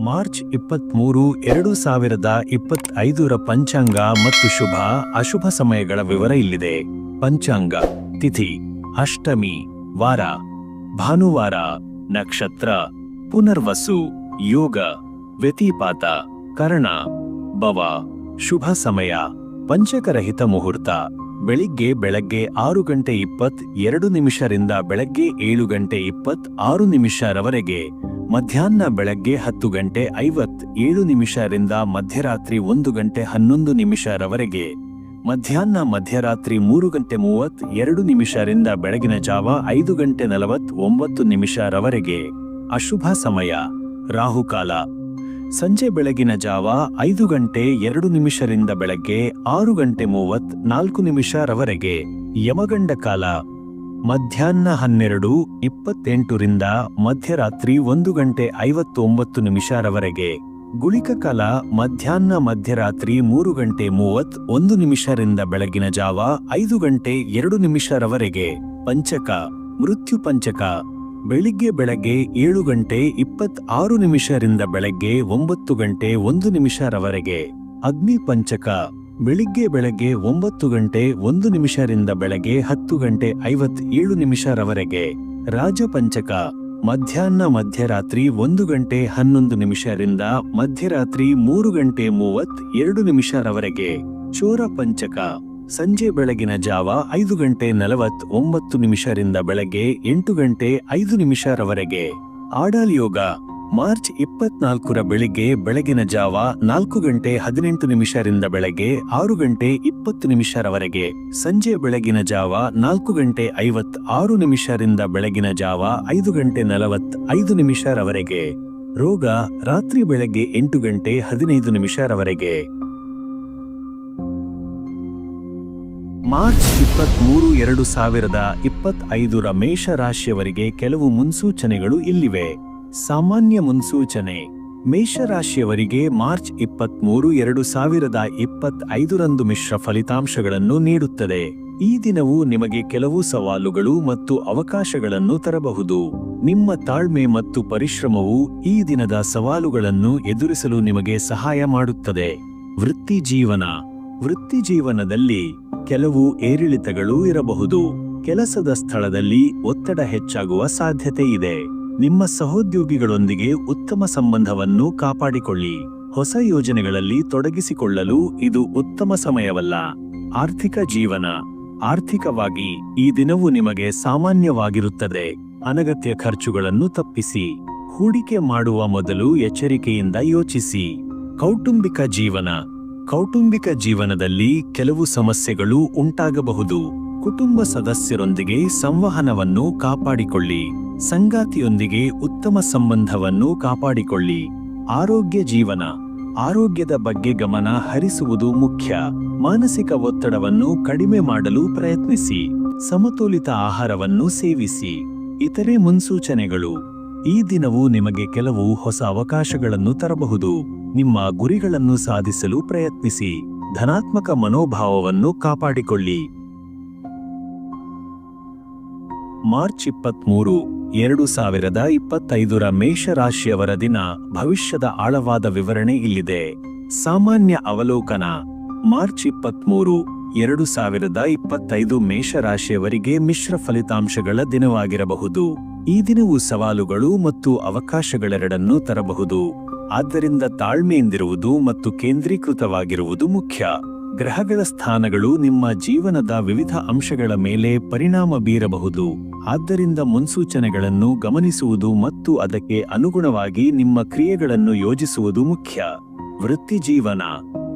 March ಇಪ್ಪತ್ಮೂರು ಎರಡು ಸಾವಿರದ ಇಪ್ಪತ್ತೈದರ ಪಂಚಾಂಗ ಮತ್ತು ಶುಭ, ಅಶುಭ ಸಮಯಗಳ ವಿವರ ಇಲ್ಲಿದೆ. ಪಂಚಾಂಗ, ತಿಥಿ, ಅಷ್ಟಮಿ, ವಾರ, ಭಾನುವಾರ, ನಕ್ಷತ್ರ, ಪುನರ್ವಸು, ಯೋಗ, ವ್ಯತಿಪಾತ, ಕರ್ಣ, ಭವ, ಶುಭ ಸಮಯ, ಪಂಚಕರಹಿತ ಮುಹೂರ್ತ, ಬೆಳಿಗ್ಗೆ ಬೆಳಗ್ಗೆ ಆರು ಗಂಟೆ ಇಪ್ಪತ್ತ್ ಎರಡು ನಿಮಿಷರಿಂದ ಬೆಳಗ್ಗೆ ಏಳು ಗಂಟೆ ಇಪ್ಪತ್ತ್ ಆರು ನಿಮಿಷರವರೆಗೆ ಮಧ್ಯಾಹ್ನ ಬೆಳಗ್ಗೆ ಹತ್ತು ಗಂಟೆ ಐವತ್ ಏಳು ನಿಮಿಷರಿಂದ ಮಧ್ಯರಾತ್ರಿ ಒಂದು ಗಂಟೆ ಹನ್ನೊಂದು ನಿಮಿಷರವರೆಗೆ. ಮಧ್ಯಾಹ್ನ ಮಧ್ಯರಾತ್ರಿ ಮೂರು ಗಂಟೆ ಮೂವತ್ ಎರಡು ನಿಮಿಷರಿಂದ ಬೆಳಗಿನ ಜಾವ ಐದು ಗಂಟೆ ನಲವತ್ ಒಂಬತ್ತು ನಿಮಿಷರವರೆಗೆ. ಅಶುಭ ಸಮಯ. ರಾಹುಕಾಲ. ಸಂಜೆ ಬೆಳಗಿನ ಜಾವ ಐದು ಗಂಟೆ ಎರಡು ನಿಮಿಷರಿಂದ ಬೆಳಗ್ಗೆ ಆರು ಗಂಟೆ ಮೂವತ್ ನಾಲ್ಕು ನಿಮಿಷರವರೆಗೆ. ಯಮಗಂಡ ಕಾಲ. ಮಧ್ಯಾಹ್ನ ಹನ್ನೆರಡು, ಇಪ್ಪತ್ತೆಂಟರಿಂದ ಮಧ್ಯರಾತ್ರಿ ಒಂದು ಗಂಟೆ ಐವತ್ತೊಂಬತ್ತು ನಿಮಿಷರವರೆಗೆ. ಗುಳಿಕ ಕಾಲ ಮಧ್ಯಾಹ್ನ ಮಧ್ಯರಾತ್ರಿ ಮೂರು ಗಂಟೆ ಮೂವತ್ ಒಂದು ನಿಮಿಷರಿಂದ ಬೆಳಗಿನ ಜಾವ ಐದು ಗಂಟೆ ಎರಡು ನಿಮಿಷರವರೆಗೆ. ಪಂಚಕ, ಮೃತ್ಯು ಪಂಚಕ. ಬೆಳಿಗ್ಗೆ ಬೆಳಗ್ಗೆ ಏಳು ಗಂಟೆ ಇಪ್ಪತ್ ಆರು ನಿಮಿಷರಿಂದ ಬೆಳಗ್ಗೆ ಒಂಬತ್ತು ಗಂಟೆ ಒಂದು ನಿಮಿಷರವರೆಗೆ. ಅಗ್ನಿ ಪಂಚಕ. ಬೆಳಿಗ್ಗೆ ಬೆಳಗ್ಗೆ ಒಂಬತ್ತು ಗಂಟೆ ಒಂದು ನಿಮಿಷರಿಂದ ಬೆಳಗ್ಗೆ ಹತ್ತು ಗಂಟೆ ಐವತ್ ಏಳು ನಿಮಿಷರವರೆಗೆ ರಾಜಪಂಚಕ ಮಧ್ಯಾಹ್ನ ಮಧ್ಯರಾತ್ರಿ ಒಂದು ಗಂಟೆ ಹನ್ನೊಂದು ನಿಮಿಷರಿಂದ ಮಧ್ಯರಾತ್ರಿ ಮೂರು ಗಂಟೆ ಮೂವತ್ ಎರಡು ನಿಮಿಷರವರೆಗೆ ಚೋರ ಪಂಚಕ ಸಂಜೆ ಬೆಳಗಿನ ಜಾವ ಐದು ಗಂಟೆ ನಲವತ್ ಒಂಬತ್ತು ನಿಮಿಷರಿಂದ ಬೆಳಗ್ಗೆ ಎಂಟು ಗಂಟೆ ಐದು ನಿಮಿಷರವರೆಗೆ ಆಡಾಲ್ ಯೋಗ ಮಾರ್ಚ್ ಇಪ್ಪತ್ನಾಲ್ಕರ ಬೆಳಿಗ್ಗೆ ಬೆಳಗಿನ ಜಾವ ನಾಲ್ಕು ಗಂಟೆ ಹದಿನೆಂಟು ನಿಮಿಷರಿಂದ ಬೆಳಗ್ಗೆ ಆರು ಗಂಟೆ ಇಪ್ಪತ್ತು ನಿಮಿಷರವರೆಗೆ. ಸಂಜೆ ಬೆಳಗಿನ ಜಾವ ನಾಲ್ಕು ಗಂಟೆ ಐವತ್ ಆರು ನಿಮಿಷರಿಂದ ಬೆಳಗಿನ ಜಾವ ಐದು ಗಂಟೆ ನಲವತ್ ಐದು ನಿಮಿಷರವರೆಗೆ. ರೋಗ ರಾತ್ರಿ ಬೆಳಗ್ಗೆ ಎಂಟು ಗಂಟೆ ಹದಿನೈದು ನಿಮಿಷರವರೆಗೆ. ಮಾರ್ಚ್ ಇಪ್ಪತ್ಮೂರು ಎರಡು ಸಾವಿರದ ಇಪ್ಪತ್ತೈದರ ಮೇಷ ರಾಶಿಯವರಿಗೆ ಕೆಲವು ಮುನ್ಸೂಚನೆಗಳು ಇಲ್ಲಿವೆ. ಸಾಮಾನ್ಯ ಮುನ್ಸೂಚನೆ. ಮೇಷರಾಶಿಯವರಿಗೆ ಮಾರ್ಚ್ ಇಪ್ಪತ್ಮೂರು ಎರಡು ಸಾವಿರದ ಇಪ್ಪತ್ತೈದರಂದು ಮಿಶ್ರ ಫಲಿತಾಂಶಗಳನ್ನು ನೀಡುತ್ತದೆ. ಈ ದಿನವು ನಿಮಗೆ ಕೆಲವು ಸವಾಲುಗಳು ಮತ್ತು ಅವಕಾಶಗಳನ್ನು ತರಬಹುದು. ನಿಮ್ಮ ತಾಳ್ಮೆ ಮತ್ತು ಪರಿಶ್ರಮವು ಈ ದಿನದ ಸವಾಲುಗಳನ್ನು ಎದುರಿಸಲು ನಿಮಗೆ ಸಹಾಯ ಮಾಡುತ್ತದೆ. ವೃತ್ತಿ ಜೀವನ. ವೃತ್ತಿ ಜೀವನದಲ್ಲಿ ಕೆಲವು ಏರಿಳಿತಗಳು ಇರಬಹುದು. ಕೆಲಸದ ಸ್ಥಳದಲ್ಲಿ ಒತ್ತಡ ಹೆಚ್ಚಾಗುವ ಸಾಧ್ಯತೆ ಇದೆ. ನಿಮ್ಮ ಸಹೋದ್ಯೋಗಿಗಳೊಂದಿಗೆ ಉತ್ತಮ ಸಂಬಂಧವನ್ನು ಕಾಪಾಡಿಕೊಳ್ಳಿ. ಹೊಸ ಯೋಜನೆಗಳಲ್ಲಿ ತೊಡಗಿಸಿಕೊಳ್ಳಲು ಇದು ಉತ್ತಮ ಸಮಯವಲ್ಲ. ಆರ್ಥಿಕ ಜೀವನ. ಆರ್ಥಿಕವಾಗಿ ಈ ದಿನವು ನಿಮಗೆ ಸಾಮಾನ್ಯವಾಗಿರುತ್ತದೆ. ಅನಗತ್ಯ ಖರ್ಚುಗಳನ್ನು ತಪ್ಪಿಸಿ. ಹೂಡಿಕೆ ಮಾಡುವ ಮೊದಲು ಎಚ್ಚರಿಕೆಯಿಂದ ಯೋಚಿಸಿ. ಕೌಟುಂಬಿಕ ಜೀವನ. ಕೌಟುಂಬಿಕ ಜೀವನದಲ್ಲಿ ಕೆಲವು ಸಮಸ್ಯೆಗಳು ಉಂಟಾಗಬಹುದು. ಕುಟುಂಬ ಸದಸ್ಯರೊಂದಿಗೆ ಸಂವಹನವನ್ನು ಕಾಪಾಡಿಕೊಳ್ಳಿ. ಸಂಗಾತಿಯೊಂದಿಗೆ ಉತ್ತಮ ಸಂಬಂಧವನ್ನು ಕಾಪಾಡಿಕೊಳ್ಳಿ. ಆರೋಗ್ಯ ಜೀವನ. ಆರೋಗ್ಯದ ಬಗ್ಗೆ ಗಮನ ಹರಿಸುವುದು ಮುಖ್ಯ. ಮಾನಸಿಕ ಒತ್ತಡವನ್ನು ಕಡಿಮೆ ಮಾಡಲು ಪ್ರಯತ್ನಿಸಿ. ಸಮತೋಲಿತ ಆಹಾರವನ್ನು ಸೇವಿಸಿ. ಇತರೆ ಮುನ್ಸೂಚನೆಗಳು. ಈ ದಿನವು ನಿಮಗೆ ಕೆಲವು ಹೊಸ ಅವಕಾಶಗಳನ್ನು ತರಬಹುದು. ನಿಮ್ಮ ಗುರಿಗಳನ್ನು ಸಾಧಿಸಲು ಪ್ರಯತ್ನಿಸಿ. ಧನಾತ್ಮಕ ಮನೋಭಾವವನ್ನು ಕಾಪಾಡಿಕೊಳ್ಳಿ. ಮಾರ್ಚ್ ಇಪ್ಪತ್ಮೂರು, ಎರಡು ಸಾವಿರದ ಇಪ್ಪತ್ತೈದರ ಮೇಷರಾಶಿಯವರ ದಿನ ಭವಿಷ್ಯದ ಆಳವಾದ ವಿವರಣೆ ಇಲ್ಲಿದೆ. ಸಾಮಾನ್ಯ ಅವಲೋಕನ, ಮಾರ್ಚ್ ಇಪ್ಪತ್ಮೂರು, ಎರಡು ಸಾವಿರದ ಇಪ್ಪತ್ತೈದು ಮೇಷರಾಶಿಯವರಿಗೆ ಮಿಶ್ರ ಫಲಿತಾಂಶಗಳ ದಿನವಾಗಿರಬಹುದು. ಈ ದಿನವು ಸವಾಲುಗಳು ಮತ್ತು ಅವಕಾಶಗಳೆರಡನ್ನೂ ತರಬಹುದು. ಆದ್ದರಿಂದ ತಾಳ್ಮೆಯಿಂದಿರುವುದು ಮತ್ತು ಕೇಂದ್ರೀಕೃತವಾಗಿರುವುದು ಮುಖ್ಯ. ಗ್ರಹಗಳ ಸ್ಥಾನಗಳು ನಿಮ್ಮ ಜೀವನದ ವಿವಿಧ ಅಂಶಗಳ ಮೇಲೆ ಪರಿಣಾಮ ಬೀರಬಹುದು. ಆದ್ದರಿಂದ ಮುನ್ಸೂಚನೆಗಳನ್ನು ಗಮನಿಸುವುದು ಮತ್ತು ಅದಕ್ಕೆ ಅನುಗುಣವಾಗಿ ನಿಮ್ಮ ಕ್ರಿಯೆಗಳನ್ನು ಯೋಜಿಸುವುದು ಮುಖ್ಯ. ವೃತ್ತಿ ಜೀವನ.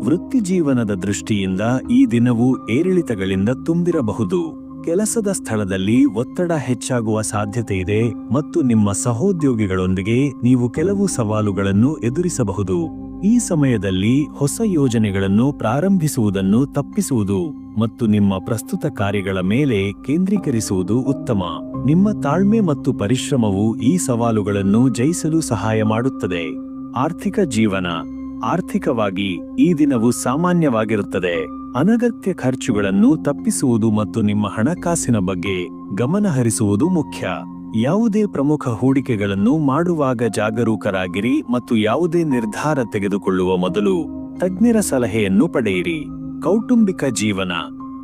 ವೃತ್ತಿ ಜೀವನದ ದೃಷ್ಟಿಯಿಂದ ಈ ದಿನವು ಏರಿಳಿತಗಳಿಂದ ತುಂಬಿರಬಹುದು. ಕೆಲಸದ ಸ್ಥಳದಲ್ಲಿ ಒತ್ತಡ ಹೆಚ್ಚಾಗುವ ಸಾಧ್ಯತೆ ಇದೆ ಮತ್ತು ನಿಮ್ಮ ಸಹೋದ್ಯೋಗಿಗಳೊಂದಿಗೆ ನೀವು ಕೆಲವು ಸವಾಲುಗಳನ್ನು ಎದುರಿಸಬಹುದು. ಈ ಸಮಯದಲ್ಲಿ ಹೊಸ ಯೋಜನೆಗಳನ್ನು ಪ್ರಾರಂಭಿಸುವುದನ್ನು ತಪ್ಪಿಸುವುದು ಮತ್ತು ನಿಮ್ಮ ಪ್ರಸ್ತುತ ಕಾರ್ಯಗಳ ಮೇಲೆ ಕೇಂದ್ರೀಕರಿಸುವುದು ಉತ್ತಮ. ನಿಮ್ಮ ತಾಳ್ಮೆ ಮತ್ತು ಪರಿಶ್ರಮವು ಈ ಸವಾಲುಗಳನ್ನು ಜಯಿಸಲು ಸಹಾಯ ಮಾಡುತ್ತದೆ. ಆರ್ಥಿಕ ಜೀವನ ಆರ್ಥಿಕವಾಗಿ ಈ ದಿನವು ಸಾಮಾನ್ಯವಾಗಿರುತ್ತದೆ. ಅನಗತ್ಯ ಖರ್ಚುಗಳನ್ನು ತಪ್ಪಿಸುವುದು ಮತ್ತು ನಿಮ್ಮ ಹಣಕಾಸಿನ ಬಗ್ಗೆ ಗಮನಹರಿಸುವುದು ಮುಖ್ಯ. ಯಾವುದೇ ಪ್ರಮುಖ ಹೂಡಿಕೆಗಳನ್ನು ಮಾಡುವಾಗ ಜಾಗರೂಕರಾಗಿರಿ ಮತ್ತು ಯಾವುದೇ ನಿರ್ಧಾರ ತೆಗೆದುಕೊಳ್ಳುವ ಮೊದಲು ತಜ್ಞರ ಸಲಹೆಯನ್ನು ಪಡೆಯಿರಿ. ಕೌಟುಂಬಿಕ ಜೀವನ.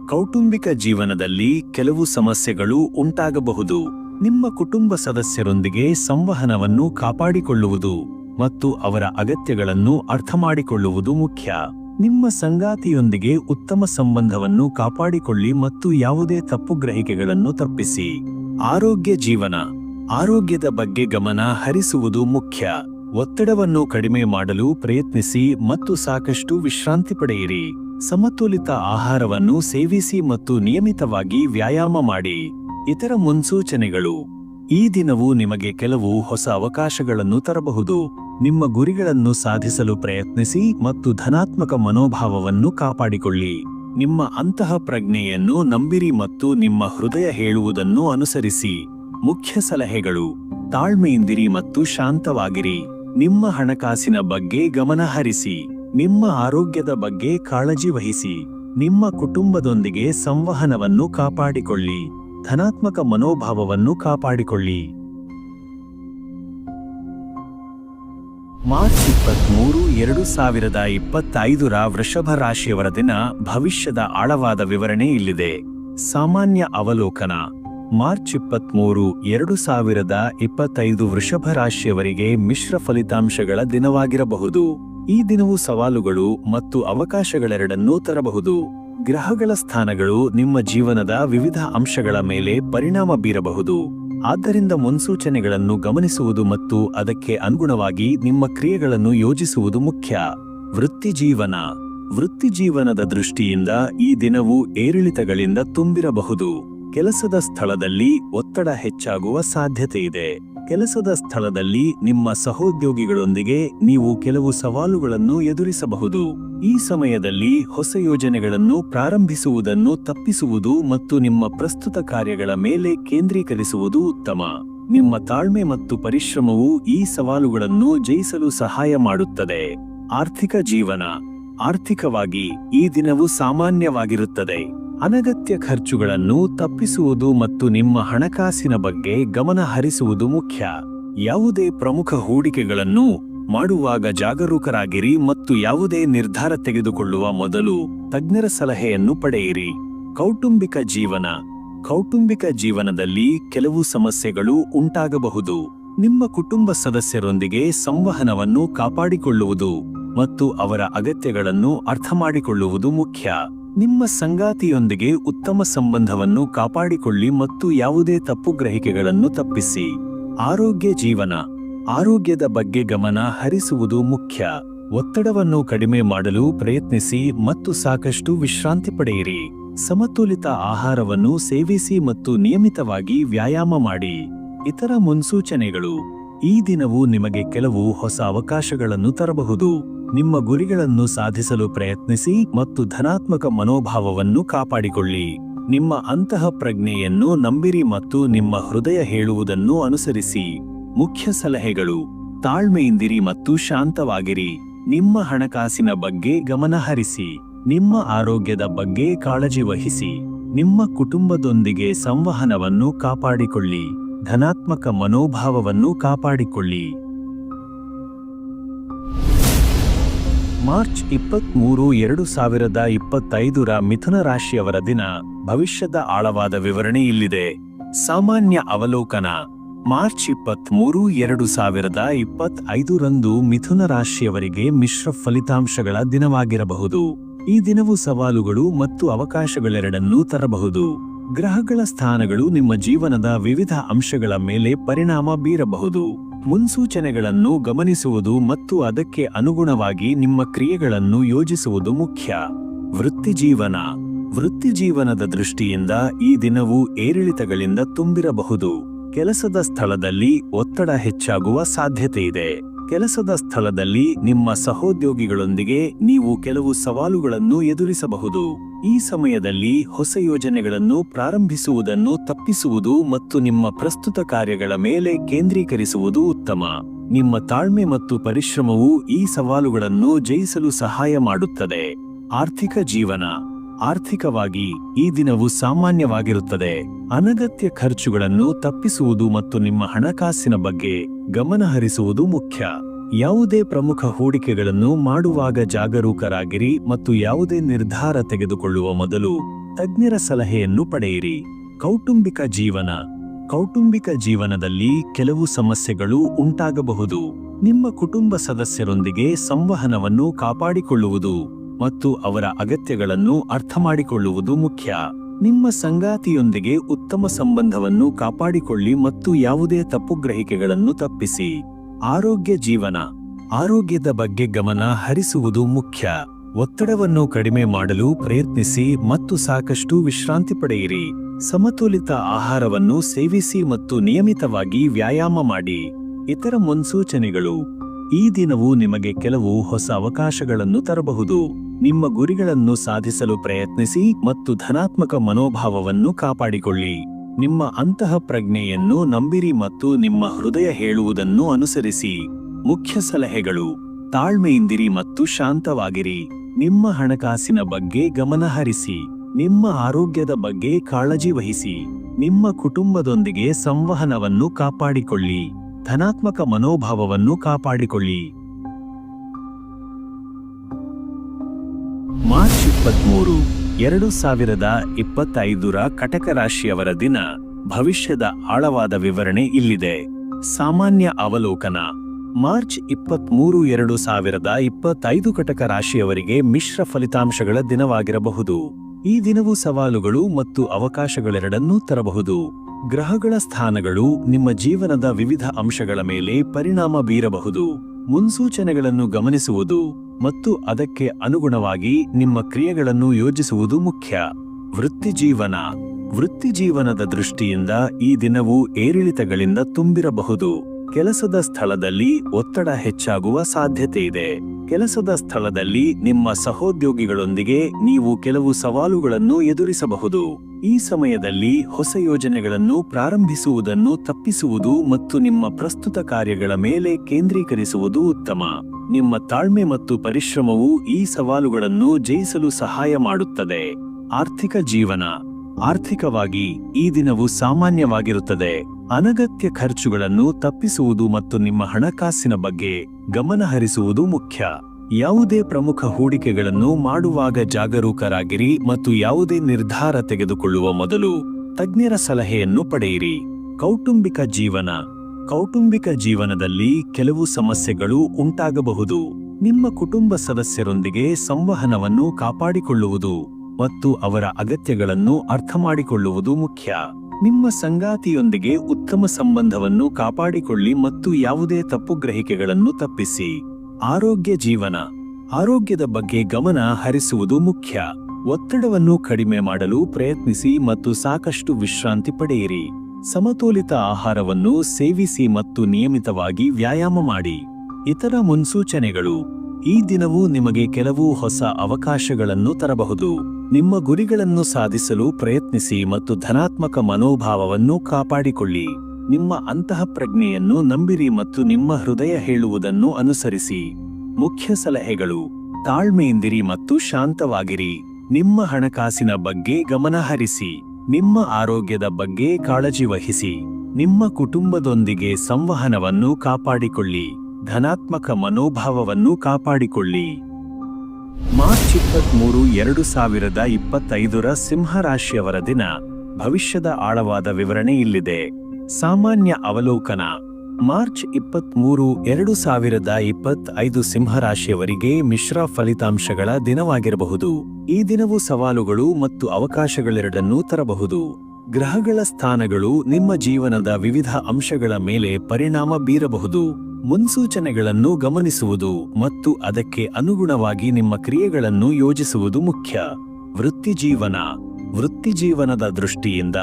ಕೌಟುಂಬಿಕ ಜೀವನದಲ್ಲಿ ಕೆಲವು ಸಮಸ್ಯೆಗಳು ಉಂಟಾಗಬಹುದು. ನಿಮ್ಮ ಕುಟುಂಬ ಸದಸ್ಯರೊಂದಿಗೆ ಸಂವಹನವನ್ನು ಕಾಪಾಡಿಕೊಳ್ಳುವುದು ಮತ್ತು ಅವರ ಅಗತ್ಯಗಳನ್ನು ಅರ್ಥಮಾಡಿಕೊಳ್ಳುವುದು ಮುಖ್ಯ. ನಿಮ್ಮ ಸಂಗಾತಿಯೊಂದಿಗೆ ಉತ್ತಮ ಸಂಬಂಧವನ್ನು ಕಾಪಾಡಿಕೊಳ್ಳಿ ಮತ್ತು ಯಾವುದೇ ತಪ್ಪು ಗ್ರಹಿಕೆಗಳನ್ನು ತಪ್ಪಿಸಿ. ಆರೋಗ್ಯ ಜೀವನ, ಆರೋಗ್ಯದ ಬಗ್ಗೆ ಗಮನ ಹರಿಸುವುದು ಮುಖ್ಯ. ಒತ್ತಡವನ್ನು ಕಡಿಮೆ ಮಾಡಲು ಪ್ರಯತ್ನಿಸಿ ಮತ್ತು ಸಾಕಷ್ಟು ವಿಶ್ರಾಂತಿ ಪಡೆಯಿರಿ. ಸಮತೋಲಿತ ಆಹಾರವನ್ನು ಸೇವಿಸಿ ಮತ್ತು ನಿಯಮಿತವಾಗಿ ವ್ಯಾಯಾಮ ಮಾಡಿ. ಇತರ ಮುನ್ಸೂಚನೆಗಳು. ಈ ದಿನವು ನಿಮಗೆ ಕೆಲವು ಹೊಸ ಅವಕಾಶಗಳನ್ನು ತರಬಹುದು. ನಿಮ್ಮ ಗುರಿಗಳನ್ನು ಸಾಧಿಸಲು ಪ್ರಯತ್ನಿಸಿ ಮತ್ತು ಧನಾತ್ಮಕ ಮನೋಭಾವವನ್ನು ಕಾಪಾಡಿಕೊಳ್ಳಿ. ನಿಮ್ಮ ಅಂತಹ ಪ್ರಜ್ಞೆಯನ್ನು ನಂಬಿರಿ ಮತ್ತು ನಿಮ್ಮ ಹೃದಯ ಹೇಳುವುದನ್ನು ಅನುಸರಿಸಿ. ಮುಖ್ಯ ಸಲಹೆಗಳು. ತಾಳ್ಮೆಯಿಂದಿರಿ ಮತ್ತು ಶಾಂತವಾಗಿರಿ. ನಿಮ್ಮ ಹಣಕಾಸಿನ ಬಗ್ಗೆ ಗಮನಹರಿಸಿ ನಿಮ್ಮ ಆರೋಗ್ಯದ ಬಗ್ಗೆ ಕಾಳಜಿ ವಹಿಸಿ. ನಿಮ್ಮ ಕುಟುಂಬದೊಂದಿಗೆ ಸಂವಹನವನ್ನು ಕಾಪಾಡಿಕೊಳ್ಳಿ. ಧನಾತ್ಮಕ ಮನೋಭಾವವನ್ನು ಕಾಪಾಡಿಕೊಳ್ಳಿ. ಮಾರ್ಚ್ ಇಪ್ಪತ್ಮೂರು ಎರಡು ಸಾವಿರದ ಇಪ್ಪತ್ತೈದರ ವೃಷಭ ರಾಶಿಯವರ ದಿನ ಭವಿಷ್ಯದ ಆಳವಾದ ವಿವರಣೆ ಇಲ್ಲಿದೆ. ಸಾಮಾನ್ಯ ಅವಲೋಕನ. ಮಾರ್ಚ್ ಇಪ್ಪತ್ಮೂರು ಎರಡು ಸಾವಿರದ ಇಪ್ಪತ್ತೈದು ವೃಷಭ ರಾಶಿಯವರಿಗೆ ಮಿಶ್ರ ಫಲಿತಾಂಶಗಳ ದಿನವಾಗಿರಬಹುದು. ಈ ದಿನವು ಸವಾಲುಗಳು ಮತ್ತು ಅವಕಾಶಗಳೆರಡನ್ನೂ ತರಬಹುದು. ಗ್ರಹಗಳ ಸ್ಥಾನಗಳು ನಿಮ್ಮ ಜೀವನದ ವಿವಿಧ ಅಂಶಗಳ ಮೇಲೆ ಪರಿಣಾಮ ಬೀರಬಹುದು. ಆದ್ದರಿಂದ ಮುನ್ಸೂಚನೆಗಳನ್ನು ಗಮನಿಸುವುದು ಮತ್ತು ಅದಕ್ಕೆ ಅನುಗುಣವಾಗಿ ನಿಮ್ಮ ಕ್ರಿಯೆಗಳನ್ನು ಯೋಜಿಸುವುದು ಮುಖ್ಯ. ವೃತ್ತಿಜೀವನ ವೃತ್ತಿಜೀವನದ ದೃಷ್ಟಿಯಿಂದ ಈ ದಿನವು ಏರಿಳಿತಗಳಿಂದ ತುಂಬಿರಬಹುದು. ಕೆಲಸದ ಸ್ಥಳದಲ್ಲಿ ಒತ್ತಡ ಹೆಚ್ಚಾಗುವ ಸಾಧ್ಯತೆ ಇದೆ. ಕೆಲಸದ ಸ್ಥಳದಲ್ಲಿ ನಿಮ್ಮ ಸಹೋದ್ಯೋಗಿಗಳೊಂದಿಗೆ ನೀವು ಕೆಲವು ಸವಾಲುಗಳನ್ನು ಎದುರಿಸಬಹುದು. ಈ ಸಮಯದಲ್ಲಿ ಹೊಸ ಯೋಜನೆಗಳನ್ನು ಪ್ರಾರಂಭಿಸುವುದನ್ನು ತಪ್ಪಿಸುವುದು ಮತ್ತು ನಿಮ್ಮ ಪ್ರಸ್ತುತ ಕಾರ್ಯಗಳ ಮೇಲೆ ಕೇಂದ್ರೀಕರಿಸುವುದು ಉತ್ತಮ. ನಿಮ್ಮ ತಾಳ್ಮೆ ಮತ್ತು ಪರಿಶ್ರಮವು ಈ ಸವಾಲುಗಳನ್ನು ಜಯಿಸಲು ಸಹಾಯ ಮಾಡುತ್ತದೆ. ಆರ್ಥಿಕ ಜೀವನ. ಆರ್ಥಿಕವಾಗಿ ಈ ದಿನವು ಸಾಮಾನ್ಯವಾಗಿರುತ್ತದೆ. ಅನಗತ್ಯ ಖರ್ಚುಗಳನ್ನು ತಪ್ಪಿಸುವುದು ಮತ್ತು ನಿಮ್ಮ ಹಣಕಾಸಿನ ಬಗ್ಗೆ ಗಮನ ಹರಿಸುವುದು ಮುಖ್ಯ. ಯಾವುದೇ ಪ್ರಮುಖ ಹೂಡಿಕೆಗಳನ್ನು ಮಾಡುವಾಗ ಜಾಗರೂಕರಾಗಿರಿ ಮತ್ತು ಯಾವುದೇ ನಿರ್ಧಾರ ತೆಗೆದುಕೊಳ್ಳುವ ಮೊದಲು ತಜ್ಞರ ಸಲಹೆಯನ್ನು ಪಡೆಯಿರಿ. ಕೌಟುಂಬಿಕ ಜೀವನ. ಕೌಟುಂಬಿಕ ಜೀವನದಲ್ಲಿ ಕೆಲವು ಸಮಸ್ಯೆಗಳು ಉಂಟಾಗಬಹುದು. ನಿಮ್ಮ ಕುಟುಂಬ ಸದಸ್ಯರೊಂದಿಗೆ ಸಂವಹನವನ್ನು ಕಾಪಾಡಿಕೊಳ್ಳುವುದು ಮತ್ತು ಅವರ ಅಗತ್ಯಗಳನ್ನು ಅರ್ಥಮಾಡಿಕೊಳ್ಳುವುದು ಮುಖ್ಯ. ನಿಮ್ಮ ಸಂಗಾತಿಯೊಂದಿಗೆ ಉತ್ತಮ ಸಂಬಂಧವನ್ನು ಕಾಪಾಡಿಕೊಳ್ಳಿ ಮತ್ತು ಯಾವುದೇ ತಪ್ಪು ಗ್ರಹಿಕೆಗಳನ್ನು ತಪ್ಪಿಸಿ. ಆರೋಗ್ಯ ಜೀವನ. ಆರೋಗ್ಯದ ಬಗ್ಗೆ ಗಮನ ಹರಿಸುವುದು ಮುಖ್ಯ. ಒತ್ತಡವನ್ನು ಕಡಿಮೆ ಮಾಡಲು ಪ್ರಯತ್ನಿಸಿ ಮತ್ತು ಸಾಕಷ್ಟು ವಿಶ್ರಾಂತಿ ಪಡೆಯಿರಿ. ಸಮತೋಲಿತ ಆಹಾರವನ್ನು ಸೇವಿಸಿ ಮತ್ತು ನಿಯಮಿತವಾಗಿ ವ್ಯಾಯಾಮ ಮಾಡಿ. ಇತರ ಮುನ್ಸೂಚನೆಗಳು. ಈ ದಿನವು ನಿಮಗೆ ಕೆಲವು ಹೊಸ ಅವಕಾಶಗಳನ್ನು ತರಬಹುದು. ನಿಮ್ಮ ಗುರಿಗಳನ್ನು ಸಾಧಿಸಲು ಪ್ರಯತ್ನಿಸಿ ಮತ್ತು ಧನಾತ್ಮಕ ಮನೋಭಾವವನ್ನು ಕಾಪಾಡಿಕೊಳ್ಳಿ. ನಿಮ್ಮ ಅಂತಹ ಪ್ರಜ್ಞೆಯನ್ನು ನಂಬಿರಿ ಮತ್ತು ನಿಮ್ಮ ಹೃದಯ ಹೇಳುವುದನ್ನು ಅನುಸರಿಸಿ. ಮುಖ್ಯ ಸಲಹೆಗಳು. ತಾಳ್ಮೆಯಿಂದಿರಿ ಮತ್ತು ಶಾಂತವಾಗಿರಿ. ನಿಮ್ಮ ಹಣಕಾಸಿನ ಬಗ್ಗೆ ಗಮನಹರಿಸಿ. ನಿಮ್ಮ ಆರೋಗ್ಯದ ಬಗ್ಗೆ ಕಾಳಜಿ ವಹಿಸಿ. ನಿಮ್ಮ ಕುಟುಂಬದೊಂದಿಗೆ ಸಂವಹನವನ್ನು ಕಾಪಾಡಿಕೊಳ್ಳಿ. ಧನಾತ್ಮಕ ಮನೋಭಾವವನ್ನು ಕಾಪಾಡಿಕೊಳ್ಳಿ. ಮಾರ್ಚ್ ಇಪ್ಪತ್ಮೂರು ಎರಡು ಸಾವಿರದ ಇಪ್ಪತ್ತೈದರ ಮಿಥುನ ರಾಶಿಯವರ ದಿನ ಭವಿಷ್ಯದ ಆಳವಾದ ವಿವರಣೆ ಇಲ್ಲಿದೆ. ಸಾಮಾನ್ಯ ಅವಲೋಕನ ಮಾರ್ಚ್ ಇಪ್ಪತ್ಮೂರು ಎರಡು ಸಾವಿರದ ಇಪ್ಪತ್ತೈದರಂದು ಮಿಥುನ ರಾಶಿಯವರಿಗೆ ಮಿಶ್ರ ಫಲಿತಾಂಶಗಳ ದಿನವಾಗಿರಬಹುದು. ಈ ದಿನವು ಸವಾಲುಗಳು ಮತ್ತು ಅವಕಾಶಗಳೆರಡನ್ನೂ ತರಬಹುದು. ಗ್ರಹಗಳ ಸ್ಥಾನಗಳು ನಿಮ್ಮ ಜೀವನದ ವಿವಿಧ ಅಂಶಗಳ ಮೇಲೆ ಪರಿಣಾಮ ಬೀರಬಹುದು. ಮುನ್ಸೂಚನೆಗಳನ್ನು ಗಮನಿಸುವುದು ಮತ್ತು ಅದಕ್ಕೆ ಅನುಗುಣವಾಗಿ ನಿಮ್ಮ ಕ್ರಿಯೆಗಳನ್ನು ಯೋಜಿಸುವುದು ಮುಖ್ಯ. ವೃತ್ತಿಜೀವನ ವೃತ್ತಿಜೀವನದ ದೃಷ್ಟಿಯಿಂದ ಈ ದಿನವು ಏರಿಳಿತಗಳಿಂದ ತುಂಬಿರಬಹುದು. ಕೆಲಸದ ಸ್ಥಳದಲ್ಲಿ ಒತ್ತಡ ಹೆಚ್ಚಾಗುವ ಸಾಧ್ಯತೆಯಿದೆ ಕೆಲಸದ ಸ್ಥಳದಲ್ಲಿ ನಿಮ್ಮ ಸಹೋದ್ಯೋಗಿಗಳೊಂದಿಗೆ ನೀವು ಕೆಲವು ಸವಾಲುಗಳನ್ನು ಎದುರಿಸಬಹುದು. ಈ ಸಮಯದಲ್ಲಿ ಹೊಸ ಯೋಜನೆಗಳನ್ನು ಪ್ರಾರಂಭಿಸುವುದನ್ನು ತಪ್ಪಿಸುವುದು ಮತ್ತು ನಿಮ್ಮ ಪ್ರಸ್ತುತ ಕಾರ್ಯಗಳ ಮೇಲೆ ಕೇಂದ್ರೀಕರಿಸುವುದು ಉತ್ತಮ. ನಿಮ್ಮ ತಾಳ್ಮೆ ಮತ್ತು ಪರಿಶ್ರಮವು ಈ ಸವಾಲುಗಳನ್ನು ಜಯಿಸಲು ಸಹಾಯ ಮಾಡುತ್ತದೆ. ಆರ್ಥಿಕ ಜೀವನ. ಆರ್ಥಿಕವಾಗಿ ಈ ದಿನವು ಸಾಮಾನ್ಯವಾಗಿರುತ್ತದೆ. ಅನಗತ್ಯ ಖರ್ಚುಗಳನ್ನು ತಪ್ಪಿಸುವುದು ಮತ್ತು ನಿಮ್ಮ ಹಣಕಾಸಿನ ಬಗ್ಗೆ ಗಮನಹರಿಸುವುದು ಮುಖ್ಯ. ಯಾವುದೇ ಪ್ರಮುಖ ಹೂಡಿಕೆಗಳನ್ನು ಮಾಡುವಾಗ ಜಾಗರೂಕರಾಗಿರಿ ಮತ್ತು ಯಾವುದೇ ನಿರ್ಧಾರ ತೆಗೆದುಕೊಳ್ಳುವ ಮೊದಲು ತಜ್ಞರ ಸಲಹೆಯನ್ನು ಪಡೆಯಿರಿ. ಕೌಟುಂಬಿಕ ಜೀವನ. ಕೌಟುಂಬಿಕ ಜೀವನದಲ್ಲಿ ಕೆಲವು ಸಮಸ್ಯೆಗಳು ಉಂಟಾಗಬಹುದು. ನಿಮ್ಮ ಕುಟುಂಬ ಸದಸ್ಯರೊಂದಿಗೆ ಸಂವಹನವನ್ನು ಕಾಪಾಡಿಕೊಳ್ಳುವುದು ಮತ್ತು ಅವರ ಅಗತ್ಯಗಳನ್ನು ಅರ್ಥಮಾಡಿಕೊಳ್ಳುವುದು ಮುಖ್ಯ. ನಿಮ್ಮ ಸಂಗಾತಿಯೊಂದಿಗೆ ಉತ್ತಮ ಸಂಬಂಧವನ್ನು ಕಾಪಾಡಿಕೊಳ್ಳಿ ಮತ್ತು ಯಾವುದೇ ತಪ್ಪುಗ್ರಹಿಕೆಗಳನ್ನು ತಪ್ಪಿಸಿ. ಆರೋಗ್ಯ ಜೀವನ, ಆರೋಗ್ಯದ ಬಗ್ಗೆ ಗಮನ ಹರಿಸುವುದು ಮುಖ್ಯ. ಒತ್ತಡವನ್ನು ಕಡಿಮೆ ಮಾಡಲು ಪ್ರಯತ್ನಿಸಿ ಮತ್ತು ಸಾಕಷ್ಟು ವಿಶ್ರಾಂತಿ ಪಡೆಯಿರಿ. ಸಮತೋಲಿತ ಆಹಾರವನ್ನು ಸೇವಿಸಿ ಮತ್ತು ನಿಯಮಿತವಾಗಿ ವ್ಯಾಯಾಮ ಮಾಡಿ. ಇತರ ಮುನ್ಸೂಚನೆಗಳು. ಈ ದಿನವು ನಿಮಗೆ ಕೆಲವು ಹೊಸ ಅವಕಾಶಗಳನ್ನು ತರಬಹುದು. ನಿಮ್ಮ ಗುರಿಗಳನ್ನು ಸಾಧಿಸಲು ಪ್ರಯತ್ನಿಸಿ ಮತ್ತು ಧನಾತ್ಮಕ ಮನೋಭಾವವನ್ನು ಕಾಪಾಡಿಕೊಳ್ಳಿ. ನಿಮ್ಮ ಅಂತಹ ಪ್ರಜ್ಞೆಯನ್ನು ನಂಬಿರಿ ಮತ್ತು ನಿಮ್ಮ ಹೃದಯ ಹೇಳುವುದನ್ನು ಅನುಸರಿಸಿ. ಮುಖ್ಯ ಸಲಹೆಗಳು. ತಾಳ್ಮೆಯಿಂದಿರಿ ಮತ್ತು ಶಾಂತವಾಗಿರಿ. ನಿಮ್ಮ ಹಣಕಾಸಿನ ಬಗ್ಗೆ ಗಮನಹರಿಸಿ ನಿಮ್ಮ ಆರೋಗ್ಯದ ಬಗ್ಗೆ ಕಾಳಜಿ ವಹಿಸಿ. ನಿಮ್ಮ ಕುಟುಂಬದೊಂದಿಗೆ ಸಂವಹನವನ್ನು ಕಾಪಾಡಿಕೊಳ್ಳಿ. ಧನಾತ್ಮಕ ಮನೋಭಾವವನ್ನು ಕಾಪಾಡಿಕೊಳ್ಳಿ. ಮಾರ್ಚ್ ಇಪ್ಪತ್ಮೂರು. ಎರಡು ಸಾವಿರದ ಇಪ್ಪತ್ತೈದರ ಕಟಕ ರಾಶಿಯವರ ದಿನ ಭವಿಷ್ಯದ ಆಳವಾದ ವಿವರಣೆ ಇಲ್ಲಿದೆ. ಸಾಮಾನ್ಯ ಅವಲೋಕನ, ಮಾರ್ಚ್ ಇಪ್ಪತ್ಮೂರು ಎರಡು ಸಾವಿರದ ಇಪ್ಪತ್ತೈದು ಕಟಕ ರಾಶಿಯವರಿಗೆ ಮಿಶ್ರ ಫಲಿತಾಂಶಗಳ ದಿನವಾಗಿರಬಹುದು. ಈ ದಿನವು ಸವಾಲುಗಳು ಮತ್ತು ಅವಕಾಶಗಳೆರಡನ್ನೂ ತರಬಹುದು. ಗ್ರಹಗಳ ಸ್ಥಾನಗಳು ನಿಮ್ಮ ಜೀವನದ ವಿವಿಧ ಅಂಶಗಳ ಮೇಲೆ ಪರಿಣಾಮ ಬೀರಬಹುದು. ಮುನ್ಸೂಚನೆಗಳನ್ನು ಗಮನಿಸುವುದು ಮತ್ತು ಅದಕ್ಕೆ ಅನುಗುಣವಾಗಿ ನಿಮ್ಮ ಕ್ರಿಯೆಗಳನ್ನು ಯೋಜಿಸುವುದು ಮುಖ್ಯ. ವೃತ್ತಿಜೀವನ ವೃತ್ತಿಜೀವನದ ದೃಷ್ಟಿಯಿಂದ ಈ ದಿನವು ಏರಿಳಿತಗಳಿಂದ ತುಂಬಿರಬಹುದು. ಕೆಲಸದ ಸ್ಥಳದಲ್ಲಿ ಒತ್ತಡ ಹೆಚ್ಚಾಗುವ ಸಾಧ್ಯತೆ ಇದೆ. ಕೆಲಸದ ಸ್ಥಳದಲ್ಲಿ ನಿಮ್ಮ ಸಹೋದ್ಯೋಗಿಗಳೊಂದಿಗೆ ನೀವು ಕೆಲವು ಸವಾಲುಗಳನ್ನು ಎದುರಿಸಬಹುದು. ಈ ಸಮಯದಲ್ಲಿ ಹೊಸ ಯೋಜನೆಗಳನ್ನು ಪ್ರಾರಂಭಿಸುವುದನ್ನು ತಪ್ಪಿಸುವುದು ಮತ್ತು ನಿಮ್ಮ ಪ್ರಸ್ತುತ ಕಾರ್ಯಗಳ ಮೇಲೆ ಕೇಂದ್ರೀಕರಿಸುವುದು ಉತ್ತಮ. ನಿಮ್ಮ ತಾಳ್ಮೆ ಮತ್ತು ಪರಿಶ್ರಮವು ಈ ಸವಾಲುಗಳನ್ನು ಜಯಿಸಲು ಸಹಾಯ ಮಾಡುತ್ತದೆ. ಆರ್ಥಿಕ ಜೀವನ. ಆರ್ಥಿಕವಾಗಿ ಈ ದಿನವು ಸಾಮಾನ್ಯವಾಗಿರುತ್ತದೆ. ಅನಗತ್ಯ ಖರ್ಚುಗಳನ್ನು ತಪ್ಪಿಸುವುದು ಮತ್ತು ನಿಮ್ಮ ಹಣಕಾಸಿನ ಬಗ್ಗೆ ಗಮನಹರಿಸುವುದು ಮುಖ್ಯ. ಯಾವುದೇ ಪ್ರಮುಖ ಹೂಡಿಕೆಗಳನ್ನು ಮಾಡುವಾಗ ಜಾಗರೂಕರಾಗಿರಿ ಮತ್ತು ಯಾವುದೇ ನಿರ್ಧಾರ ತೆಗೆದುಕೊಳ್ಳುವ ಮೊದಲು ತಜ್ಞರ ಸಲಹೆಯನ್ನು ಪಡೆಯಿರಿ. ಕೌಟುಂಬಿಕ ಜೀವನ. ಕೌಟುಂಬಿಕ ಜೀವನದಲ್ಲಿ ಕೆಲವು ಸಮಸ್ಯೆಗಳು ಉಂಟಾಗಬಹುದು. ನಿಮ್ಮ ಕುಟುಂಬ ಸದಸ್ಯರೊಂದಿಗೆ ಸಂವಹನವನ್ನು ಕಾಪಾಡಿಕೊಳ್ಳುವುದು. ಮತ್ತು ಅವರ ಅಗತ್ಯಗಳನ್ನು ಅರ್ಥಮಾಡಿಕೊಳ್ಳುವುದು ಮುಖ್ಯ. ನಿಮ್ಮ ಸಂಗಾತಿಯೊಂದಿಗೆ ಉತ್ತಮ ಸಂಬಂಧವನ್ನು ಕಾಪಾಡಿಕೊಳ್ಳಿ ಮತ್ತು ಯಾವುದೇ ತಪ್ಪುಗ್ರಹಿಕೆಗಳನ್ನು ತಪ್ಪಿಸಿ. ಆರೋಗ್ಯ ಜೀವನ. ಆರೋಗ್ಯದ ಬಗ್ಗೆ ಗಮನ ಹರಿಸುವುದು ಮುಖ್ಯ. ಒತ್ತಡವನ್ನು ಕಡಿಮೆ ಮಾಡಲು ಪ್ರಯತ್ನಿಸಿ ಮತ್ತು ಸಾಕಷ್ಟು ವಿಶ್ರಾಂತಿ ಪಡೆಯಿರಿ. ಸಮತೋಲಿತ ಆಹಾರವನ್ನು ಸೇವಿಸಿ ಮತ್ತು ನಿಯಮಿತವಾಗಿ ವ್ಯಾಯಾಮ ಮಾಡಿ. ಇತರ ಮುನ್ಸೂಚನೆಗಳು. ಈ ದಿನವು ನಿಮಗೆ ಕೆಲವು ಹೊಸ ಅವಕಾಶಗಳನ್ನು ತರಬಹುದು. ನಿಮ್ಮ ಗುರಿಗಳನ್ನು ಸಾಧಿಸಲು ಪ್ರಯತ್ನಿಸಿ ಮತ್ತು ಧನಾತ್ಮಕ ಮನೋಭಾವವನ್ನು ಕಾಪಾಡಿಕೊಳ್ಳಿ. ನಿಮ್ಮ ಅಂತಹ ಪ್ರಜ್ಞೆಯನ್ನು ನಂಬಿರಿ ಮತ್ತು ನಿಮ್ಮ ಹೃದಯ ಹೇಳುವುದನ್ನು ಅನುಸರಿಸಿ. ಮುಖ್ಯ ಸಲಹೆಗಳು. ತಾಳ್ಮೆಯಿಂದಿರಿ ಮತ್ತು ಶಾಂತವಾಗಿರಿ. ನಿಮ್ಮ ಹಣಕಾಸಿನ ಬಗ್ಗೆ ಗಮನಹರಿಸಿ ನಿಮ್ಮ ಆರೋಗ್ಯದ ಬಗ್ಗೆ ಕಾಳಜಿ ವಹಿಸಿ. ನಿಮ್ಮ ಕುಟುಂಬದೊಂದಿಗೆ ಸಂವಹನವನ್ನು ಕಾಪಾಡಿಕೊಳ್ಳಿ. ಧನಾತ್ಮಕ ಮನೋಭಾವವನ್ನು ಕಾಪಾಡಿಕೊಳ್ಳಿ. ಮಾರ್ಚ್ ಇಪ್ಪತ್ಮೂರು ಎರಡು ಸಾವಿರದ ಇಪ್ಪತ್ತೈದರ ಸಿಂಹರಾಶಿಯವರ ದಿನ. ಭವಿಷ್ಯದ ಆಳವಾದ ವಿವರಣೆ ಇಲ್ಲಿದೆ. ಸಾಮಾನ್ಯ ಅವಲೋಕನ. ಮಾರ್ಚ್ ಇಪ್ಪತ್ಮೂರು ಎರಡು ಸಾವಿರದ ಇಪ್ಪತ್ತೈದು ಸಿಂಹರಾಶಿಯವರಿಗೆ ಮಿಶ್ರ ಫಲಿತಾಂಶಗಳ ದಿನವಾಗಿರಬಹುದು. ಈ ದಿನವು ಸವಾಲುಗಳು ಮತ್ತು ಅವಕಾಶಗಳೆರಡನ್ನೂ ತರಬಹುದು. ಗ್ರಹಗಳ ಸ್ಥಾನಗಳು ನಿಮ್ಮ ಜೀವನದ ವಿವಿಧ ಅಂಶಗಳ ಮೇಲೆ ಪರಿಣಾಮ ಬೀರಬಹುದು. ಮುನ್ಸೂಚನೆಗಳನ್ನು ಗಮನಿಸುವುದು ಮತ್ತು ಅದಕ್ಕೆ ಅನುಗುಣವಾಗಿ ನಿಮ್ಮ ಕ್ರಿಯೆಗಳನ್ನು ಯೋಜಿಸುವುದು ಮುಖ್ಯ. ವೃತ್ತಿಜೀವನ. ವೃತ್ತಿಜೀವನದ ದೃಷ್ಟಿಯಿಂದ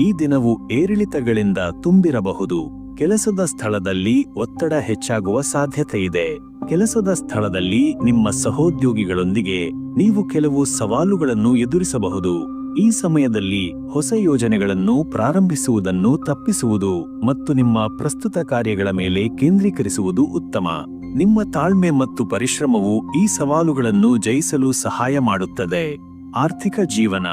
ಈ ದಿನವು ಏರಿಳಿತಗಳಿಂದ ತುಂಬಿರಬಹುದು. ಕೆಲಸದ ಸ್ಥಳದಲ್ಲಿ ಒತ್ತಡ ಹೆಚ್ಚಾಗುವ ಸಾಧ್ಯತೆಯಿದೆ. ಕೆಲಸದ ಸ್ಥಳದಲ್ಲಿ ನಿಮ್ಮ ಸಹೋದ್ಯೋಗಿಗಳೊಂದಿಗೆ ನೀವು ಕೆಲವು ಸವಾಲುಗಳನ್ನು ಎದುರಿಸಬಹುದು. ಈ ಸಮಯದಲ್ಲಿ ಹೊಸ ಯೋಜನೆಗಳನ್ನು ಪ್ರಾರಂಭಿಸುವುದನ್ನು ತಪ್ಪಿಸುವುದು ಮತ್ತು ನಿಮ್ಮ ಪ್ರಸ್ತುತ ಕಾರ್ಯಗಳ ಮೇಲೆ ಕೇಂದ್ರೀಕರಿಸುವುದು ಉತ್ತಮ. ನಿಮ್ಮ ತಾಳ್ಮೆ ಮತ್ತು ಪರಿಶ್ರಮವು ಈ ಸವಾಲುಗಳನ್ನು ಜಯಿಸಲು ಸಹಾಯ ಮಾಡುತ್ತದೆ. ಆರ್ಥಿಕ ಜೀವನ.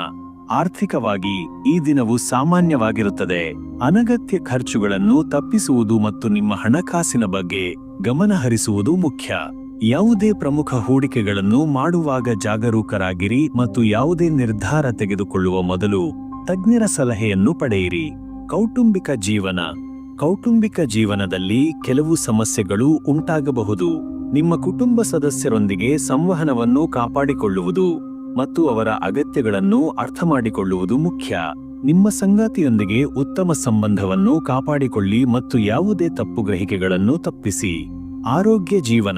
ಆರ್ಥಿಕವಾಗಿ ಈ ದಿನವು ಸಾಮಾನ್ಯವಾಗಿರುತ್ತದೆ. ಅನಗತ್ಯ ಖರ್ಚುಗಳನ್ನು ತಪ್ಪಿಸುವುದು ಮತ್ತು ನಿಮ್ಮ ಹಣಕಾಸಿನ ಬಗ್ಗೆ ಗಮನಹರಿಸುವುದು ಮುಖ್ಯ. ಯಾವುದೇ ಪ್ರಮುಖ ಹೂಡಿಕೆಗಳನ್ನು ಮಾಡುವಾಗ ಜಾಗರೂಕರಾಗಿರಿ ಮತ್ತು ಯಾವುದೇ ನಿರ್ಧಾರ ತೆಗೆದುಕೊಳ್ಳುವ ಮೊದಲು ತಜ್ಞರ ಸಲಹೆಯನ್ನು ಪಡೆಯಿರಿ. ಕೌಟುಂಬಿಕ ಜೀವನ. ಕೌಟುಂಬಿಕ ಜೀವನದಲ್ಲಿ ಕೆಲವು ಸಮಸ್ಯೆಗಳು ಉಂಟಾಗಬಹುದು. ನಿಮ್ಮ ಕುಟುಂಬ ಸದಸ್ಯರೊಂದಿಗೆ ಸಂವಹನವನ್ನು ಕಾಪಾಡಿಕೊಳ್ಳುವುದು ಮತ್ತು ಅವರ ಅಗತ್ಯಗಳನ್ನು ಅರ್ಥ ಮಾಡಿಕೊಳ್ಳುವುದು ಮುಖ್ಯ. ನಿಮ್ಮ ಸಂಗಾತಿಯೊಂದಿಗೆ ಉತ್ತಮ ಸಂಬಂಧವನ್ನು ಕಾಪಾಡಿಕೊಳ್ಳಿ ಮತ್ತು ಯಾವುದೇ ತಪ್ಪು ಗ್ರಹಿಕೆಗಳನ್ನು ತಪ್ಪಿಸಿ. ಆರೋಗ್ಯ ಜೀವನ.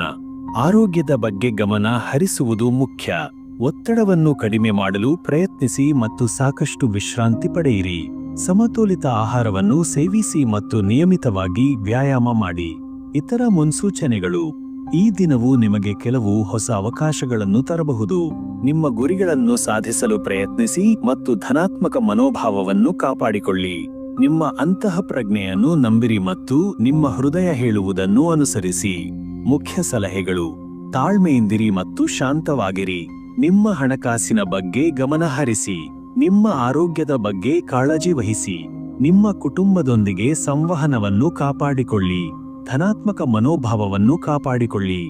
ಆರೋಗ್ಯದ ಬಗ್ಗೆ ಗಮನ ಹರಿಸುವುದು ಮುಖ್ಯ. ಒತ್ತಡವನ್ನು ಕಡಿಮೆ ಮಾಡಲು ಪ್ರಯತ್ನಿಸಿ ಮತ್ತು ಸಾಕಷ್ಟು ವಿಶ್ರಾಂತಿ ಪಡೆಯಿರಿ. ಸಮತೋಲಿತ ಆಹಾರವನ್ನು ಸೇವಿಸಿ ಮತ್ತು ನಿಯಮಿತವಾಗಿ ವ್ಯಾಯಾಮ ಮಾಡಿ. ಇತರ ಮುನ್ಸೂಚನೆಗಳು. ಈ ದಿನವು ನಿಮಗೆ ಕೆಲವು ಹೊಸ ಅವಕಾಶಗಳನ್ನು ತರಬಹುದು. ನಿಮ್ಮ ಗುರಿಗಳನ್ನು ಸಾಧಿಸಲು ಪ್ರಯತ್ನಿಸಿ ಮತ್ತು ಧನಾತ್ಮಕ ಮನೋಭಾವವನ್ನು ಕಾಪಾಡಿಕೊಳ್ಳಿ. ನಿಮ್ಮ ಅಂತಃಪ್ರಜ್ಞೆಯನ್ನು ನಂಬಿರಿ ಮತ್ತು ನಿಮ್ಮ ಹೃದಯ ಹೇಳುವುದನ್ನು ಅನುಸರಿಸಿ. ಮುಖ್ಯ ಸಲಹೆಗಳು. ತಾಳ್ಮೆಯಿಂದಿರಿ ಮತ್ತು ಶಾಂತವಾಗಿರಿ. ನಿಮ್ಮ ಹಣಕಾಸಿನ ಬಗ್ಗೆ ಗಮನಹರಿಸಿ. ನಿಮ್ಮ ಆರೋಗ್ಯದ ಬಗ್ಗೆ ಕಾಳಜಿ ವಹಿಸಿ. ನಿಮ್ಮ ಕುಟುಂಬದೊಂದಿಗೆ ಸಂವಹನವನ್ನು ಕಾಪಾಡಿಕೊಳ್ಳಿ. ಧನಾತ್ಮಕ ಮನೋಭಾವವನ್ನು ಕಾಪಾಡಿಕೊಳ್ಳಿ.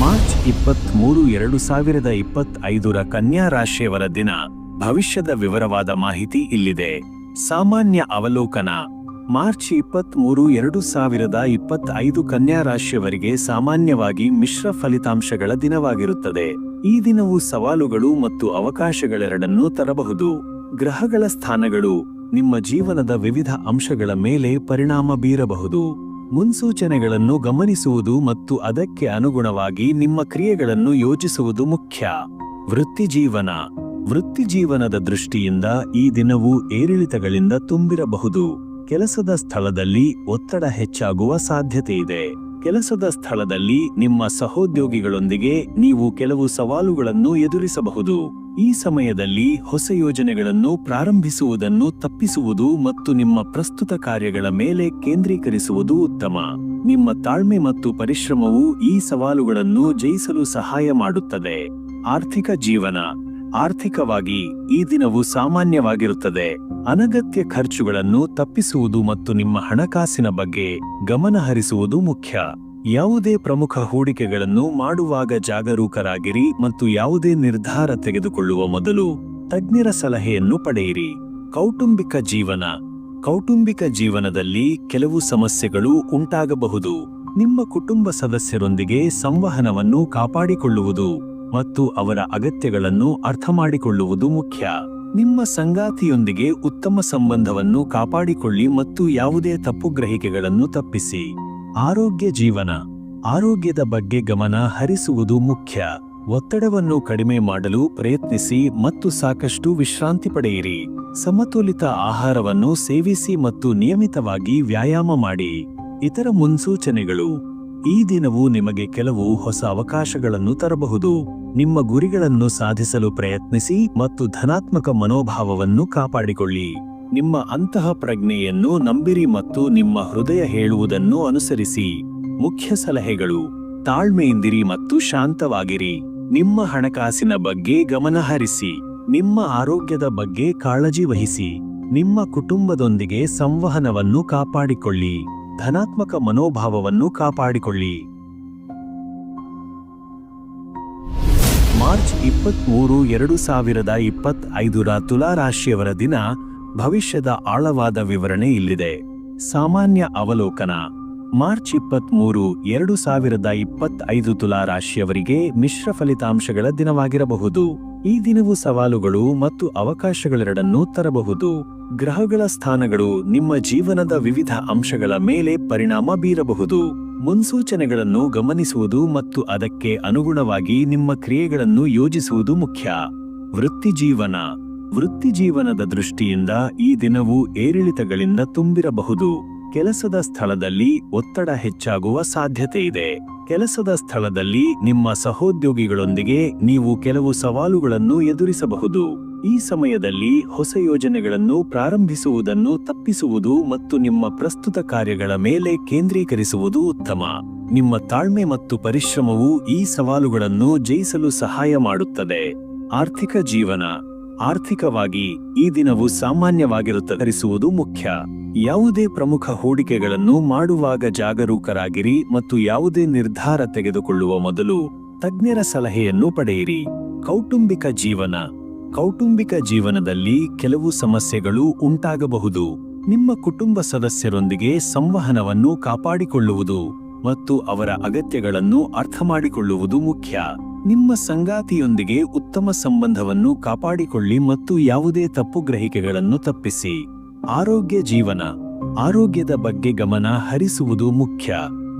ಮಾರ್ಚ್ ಇಪ್ಪತ್ತ್ ಮೂರು ಎರಡು ಸಾವಿರದ ಇಪ್ಪತ್ತೈದರ ಕನ್ಯಾ ರಾಶಿಯವರ ದಿನ. ಭವಿಷ್ಯದ ವಿವರವಾದ ಮಾಹಿತಿ ಇಲ್ಲಿದೆ. ಸಾಮಾನ್ಯ ಅವಲೋಕನ. ಮಾರ್ಚ್ ಇಪ್ಪತ್ತ್ ಮೂರು ಎರಡು ಸಾವಿರದ ಇಪ್ಪತ್ತೈದು ಕನ್ಯಾ ರಾಶಿಯವರಿಗೆ ಸಾಮಾನ್ಯವಾಗಿ ಮಿಶ್ರ ಫಲಿತಾಂಶಗಳ ದಿನವಾಗಿರುತ್ತದೆ. ಈ ದಿನವು ಸವಾಲುಗಳು ಮತ್ತು ಅವಕಾಶಗಳೆರಡನ್ನೂ ತರಬಹುದು. ಗ್ರಹಗಳ ಸ್ಥಾನಗಳು ನಿಮ್ಮ ಜೀವನದ ವಿವಿಧ ಅಂಶಗಳ ಮೇಲೆ ಪರಿಣಾಮ ಬೀರಬಹುದು. ಮುನ್ಸೂಚನೆಗಳನ್ನು ಗಮನಿಸುವುದು ಮತ್ತು ಅದಕ್ಕೆ ಅನುಗುಣವಾಗಿ ನಿಮ್ಮ ಕ್ರಿಯೆಗಳನ್ನು ಯೋಜಿಸುವುದು ಮುಖ್ಯ. ವೃತ್ತಿಜೀವನ ವೃತ್ತಿಜೀವನದ ದೃಷ್ಟಿಯಿಂದ ಈ ದಿನವು ಏರಿಳಿತಗಳಿಂದ ತುಂಬಿರಬಹುದು. ಕೆಲಸದ ಸ್ಥಳದಲ್ಲಿ ಒತ್ತಡ ಹೆಚ್ಚಾಗುವ ಸಾಧ್ಯತೆಯಿದೆ. ಕೆಲಸದ ಸ್ಥಳದಲ್ಲಿ ನಿಮ್ಮ ಸಹೋದ್ಯೋಗಿಗಳೊಂದಿಗೆ ನೀವು ಕೆಲವು ಸವಾಲುಗಳನ್ನು ಎದುರಿಸಬಹುದು. ಈ ಸಮಯದಲ್ಲಿ ಹೊಸ ಯೋಜನೆಗಳನ್ನು ಪ್ರಾರಂಭಿಸುವುದನ್ನು ತಪ್ಪಿಸುವುದು ಮತ್ತು ನಿಮ್ಮ ಪ್ರಸ್ತುತ ಕಾರ್ಯಗಳ ಮೇಲೆ ಕೇಂದ್ರೀಕರಿಸುವುದು ಉತ್ತಮ. ನಿಮ್ಮ ತಾಳ್ಮೆ ಮತ್ತು ಪರಿಶ್ರಮವು ಈ ಸವಾಲುಗಳನ್ನು ಜಯಿಸಲು ಸಹಾಯ ಮಾಡುತ್ತದೆ. ಆರ್ಥಿಕ ಜೀವನ. ಆರ್ಥಿಕವಾಗಿ ಈ ದಿನವು ಸಾಮಾನ್ಯವಾಗಿರುತ್ತದೆ. ಅನಗತ್ಯ ಖರ್ಚುಗಳನ್ನು ತಪ್ಪಿಸುವುದು ಮತ್ತು ನಿಮ್ಮ ಹಣಕಾಸಿನ ಬಗ್ಗೆ ಗಮನಹರಿಸುವುದು ಮುಖ್ಯ. ಯಾವುದೇ ಪ್ರಮುಖ ಹೂಡಿಕೆಗಳನ್ನು ಮಾಡುವಾಗ ಜಾಗರೂಕರಾಗಿರಿ ಮತ್ತು ಯಾವುದೇ ನಿರ್ಧಾರ ತೆಗೆದುಕೊಳ್ಳುವ ಮೊದಲು ತಜ್ಞರ ಸಲಹೆಯನ್ನು ಪಡೆಯಿರಿ. ಕೌಟುಂಬಿಕ ಜೀವನ. ಕೌಟುಂಬಿಕ ಜೀವನದಲ್ಲಿ ಕೆಲವು ಸಮಸ್ಯೆಗಳು ಉಂಟಾಗಬಹುದು. ನಿಮ್ಮ ಕುಟುಂಬ ಸದಸ್ಯರೊಂದಿಗೆ ಸಂವಹನವನ್ನು ಕಾಪಾಡಿಕೊಳ್ಳುವುದು. ಮತ್ತು ಅವರ ಅಗತ್ಯಗಳನ್ನು ಅರ್ಥಮಾಡಿಕೊಳ್ಳುವುದು ಮುಖ್ಯ. ನಿಮ್ಮ ಸಂಗಾತಿಯೊಂದಿಗೆ ಉತ್ತಮ ಸಂಬಂಧವನ್ನು ಕಾಪಾಡಿಕೊಳ್ಳಿ ಮತ್ತು ಯಾವುದೇ ತಪ್ಪು ಗ್ರಹಿಕೆಗಳನ್ನು ತಪ್ಪಿಸಿ. ಆರೋಗ್ಯ ಜೀವನ. ಆರೋಗ್ಯದ ಬಗ್ಗೆ ಗಮನ ಹರಿಸುವುದು ಮುಖ್ಯ. ಒತ್ತಡವನ್ನು ಕಡಿಮೆ ಮಾಡಲು ಪ್ರಯತ್ನಿಸಿ ಮತ್ತು ಸಾಕಷ್ಟು ವಿಶ್ರಾಂತಿ ಪಡೆಯಿರಿ. ಸಮತೋಲಿತ ಆಹಾರವನ್ನು ಸೇವಿಸಿ ಮತ್ತು ನಿಯಮಿತವಾಗಿ ವ್ಯಾಯಾಮ ಮಾಡಿ. ಇತರ ಮುನ್ಸೂಚನೆಗಳು. ಈ ದಿನವು ನಿಮಗೆ ಕೆಲವು ಹೊಸ ಅವಕಾಶಗಳನ್ನು ತರಬಹುದು. ನಿಮ್ಮ ಗುರಿಗಳನ್ನು ಸಾಧಿಸಲು ಪ್ರಯತ್ನಿಸಿ ಮತ್ತು ಧನಾತ್ಮಕ ಮನೋಭಾವವನ್ನು ಕಾಪಾಡಿಕೊಳ್ಳಿ. ನಿಮ್ಮ ಅಂತಹ ಪ್ರಜ್ಞೆಯನ್ನು ನಂಬಿರಿ ಮತ್ತು ನಿಮ್ಮ ಹೃದಯ ಹೇಳುವುದನ್ನು ಅನುಸರಿಸಿ. ಮುಖ್ಯ ಸಲಹೆಗಳು. ತಾಳ್ಮೆಯಿಂದಿರಿ ಮತ್ತು ಶಾಂತವಾಗಿರಿ. ನಿಮ್ಮ ಹಣಕಾಸಿನ ಬಗ್ಗೆ ಗಮನಹರಿಸಿ ನಿಮ್ಮ ಆರೋಗ್ಯದ ಬಗ್ಗೆ ಕಾಳಜಿ ವಹಿಸಿ. ನಿಮ್ಮ ಕುಟುಂಬದೊಂದಿಗೆ ಸಂವಹನವನ್ನು ಕಾಪಾಡಿಕೊಳ್ಳಿ. ಧನಾತ್ಮಕ ಮನೋಭಾವವನ್ನು ಕಾಪಾಡಿಕೊಳ್ಳಿ. ಮಾರ್ಚ್ ಇಪ್ಪತ್ಮೂರು, ಎರಡು ಸಾವಿರದ ಇಪ್ಪತ್ತೈದರ ತುಲಾರಾಶಿಯವರ ದಿನ ಭವಿಷ್ಯದ ಆಳವಾದ ವಿವರಣೆ ಇಲ್ಲಿದೆ. ಸಾಮಾನ್ಯ ಅವಲೋಕನ. ಮಾರ್ಚ್ ಇಪ್ಪತ್ಮೂರು, ಎರಡು ಸಾವಿರದ ಇಪ್ಪತ್ತೈದು ತುಲಾರಾಶಿಯವರಿಗೆ ಮಿಶ್ರ ಫಲಿತಾಂಶಗಳ ದಿನವಾಗಿರಬಹುದು. ಈ ದಿನವು ಸವಾಲುಗಳು ಮತ್ತು ಅವಕಾಶಗಳೆರಡನ್ನೂ ತರಬಹುದು. ಗ್ರಹಗಳ ಸ್ಥಾನಗಳು ನಿಮ್ಮ ಜೀವನದ ವಿವಿಧ ಅಂಶಗಳ ಮೇಲೆ ಪರಿಣಾಮ ಬೀರಬಹುದು. ಮುನ್ಸೂಚನೆಗಳನ್ನು ಗಮನಿಸುವುದು ಮತ್ತು ಅದಕ್ಕೆ ಅನುಗುಣವಾಗಿ ನಿಮ್ಮ ಕ್ರಿಯೆಗಳನ್ನು ಯೋಜಿಸುವುದು ಮುಖ್ಯ. ವೃತ್ತಿಜೀವನ ವೃತ್ತಿಜೀವನದ ದೃಷ್ಟಿಯಿಂದ ಈ ದಿನವು ಏರಿಳಿತಗಳಿಂದ ತುಂಬಿರಬಹುದು. ಕೆಲಸದ ಸ್ಥಳದಲ್ಲಿ ಒತ್ತಡ ಹೆಚ್ಚಾಗುವ ಸಾಧ್ಯತೆ ಇದೆ. ಕೆಲಸದ ಸ್ಥಳದಲ್ಲಿ ನಿಮ್ಮ ಸಹೋದ್ಯೋಗಿಗಳೊಂದಿಗೆ ನೀವು ಕೆಲವು ಸವಾಲುಗಳನ್ನು ಎದುರಿಸಬಹುದು. ಈ ಸಮಯದಲ್ಲಿ ಹೊಸ ಯೋಜನೆಗಳನ್ನು ಪ್ರಾರಂಭಿಸುವುದನ್ನು ತಪ್ಪಿಸುವುದು ಮತ್ತು ನಿಮ್ಮ ಪ್ರಸ್ತುತ ಕಾರ್ಯಗಳ ಮೇಲೆ ಕೇಂದ್ರೀಕರಿಸುವುದು ಉತ್ತಮ. ನಿಮ್ಮ ತಾಳ್ಮೆ ಮತ್ತು ಪರಿಶ್ರಮವು ಈ ಸವಾಲುಗಳನ್ನು ಜಯಿಸಲು ಸಹಾಯ ಮಾಡುತ್ತದೆ. ಆರ್ಥಿಕ ಜೀವನ. ಆರ್ಥಿಕವಾಗಿ ಈ ದಿನವು ಸಾಮಾನ್ಯವಾಗಿರುತ್ತದೆ. ಧರಿಸುವುದು ಮುಖ್ಯ. ಯಾವುದೇ ಪ್ರಮುಖ ಹೂಡಿಕೆಗಳನ್ನು ಮಾಡುವಾಗ ಜಾಗರೂಕರಾಗಿರಿ ಮತ್ತು ಯಾವುದೇ ನಿರ್ಧಾರ ತೆಗೆದುಕೊಳ್ಳುವ ಮೊದಲು ತಜ್ಞರ ಸಲಹೆಯನ್ನು ಪಡೆಯಿರಿ. ಕೌಟುಂಬಿಕ ಜೀವನ. ಕೌಟುಂಬಿಕ ಜೀವನದಲ್ಲಿ ಕೆಲವು ಸಮಸ್ಯೆಗಳು ಉಂಟಾಗಬಹುದು. ನಿಮ್ಮ ಕುಟುಂಬ ಸದಸ್ಯರೊಂದಿಗೆ ಸಂವಹನವನ್ನು ಕಾಪಾಡಿಕೊಳ್ಳುವುದು ಮತ್ತು ಅವರ ಅಗತ್ಯಗಳನ್ನು ಅರ್ಥಮಾಡಿಕೊಳ್ಳುವುದು ಮುಖ್ಯ. ನಿಮ್ಮ ಸಂಗಾತಿಯೊಂದಿಗೆ ಉತ್ತಮ ಸಂಬಂಧವನ್ನು ಕಾಪಾಡಿಕೊಳ್ಳಿ ಮತ್ತು ಯಾವುದೇ ತಪ್ಪು ಗ್ರಹಿಕೆಗಳನ್ನು ತಪ್ಪಿಸಿ. ಆರೋಗ್ಯ ಜೀವನ, ಆರೋಗ್ಯದ ಬಗ್ಗೆ ಗಮನ ಹರಿಸುವುದು ಮುಖ್ಯ.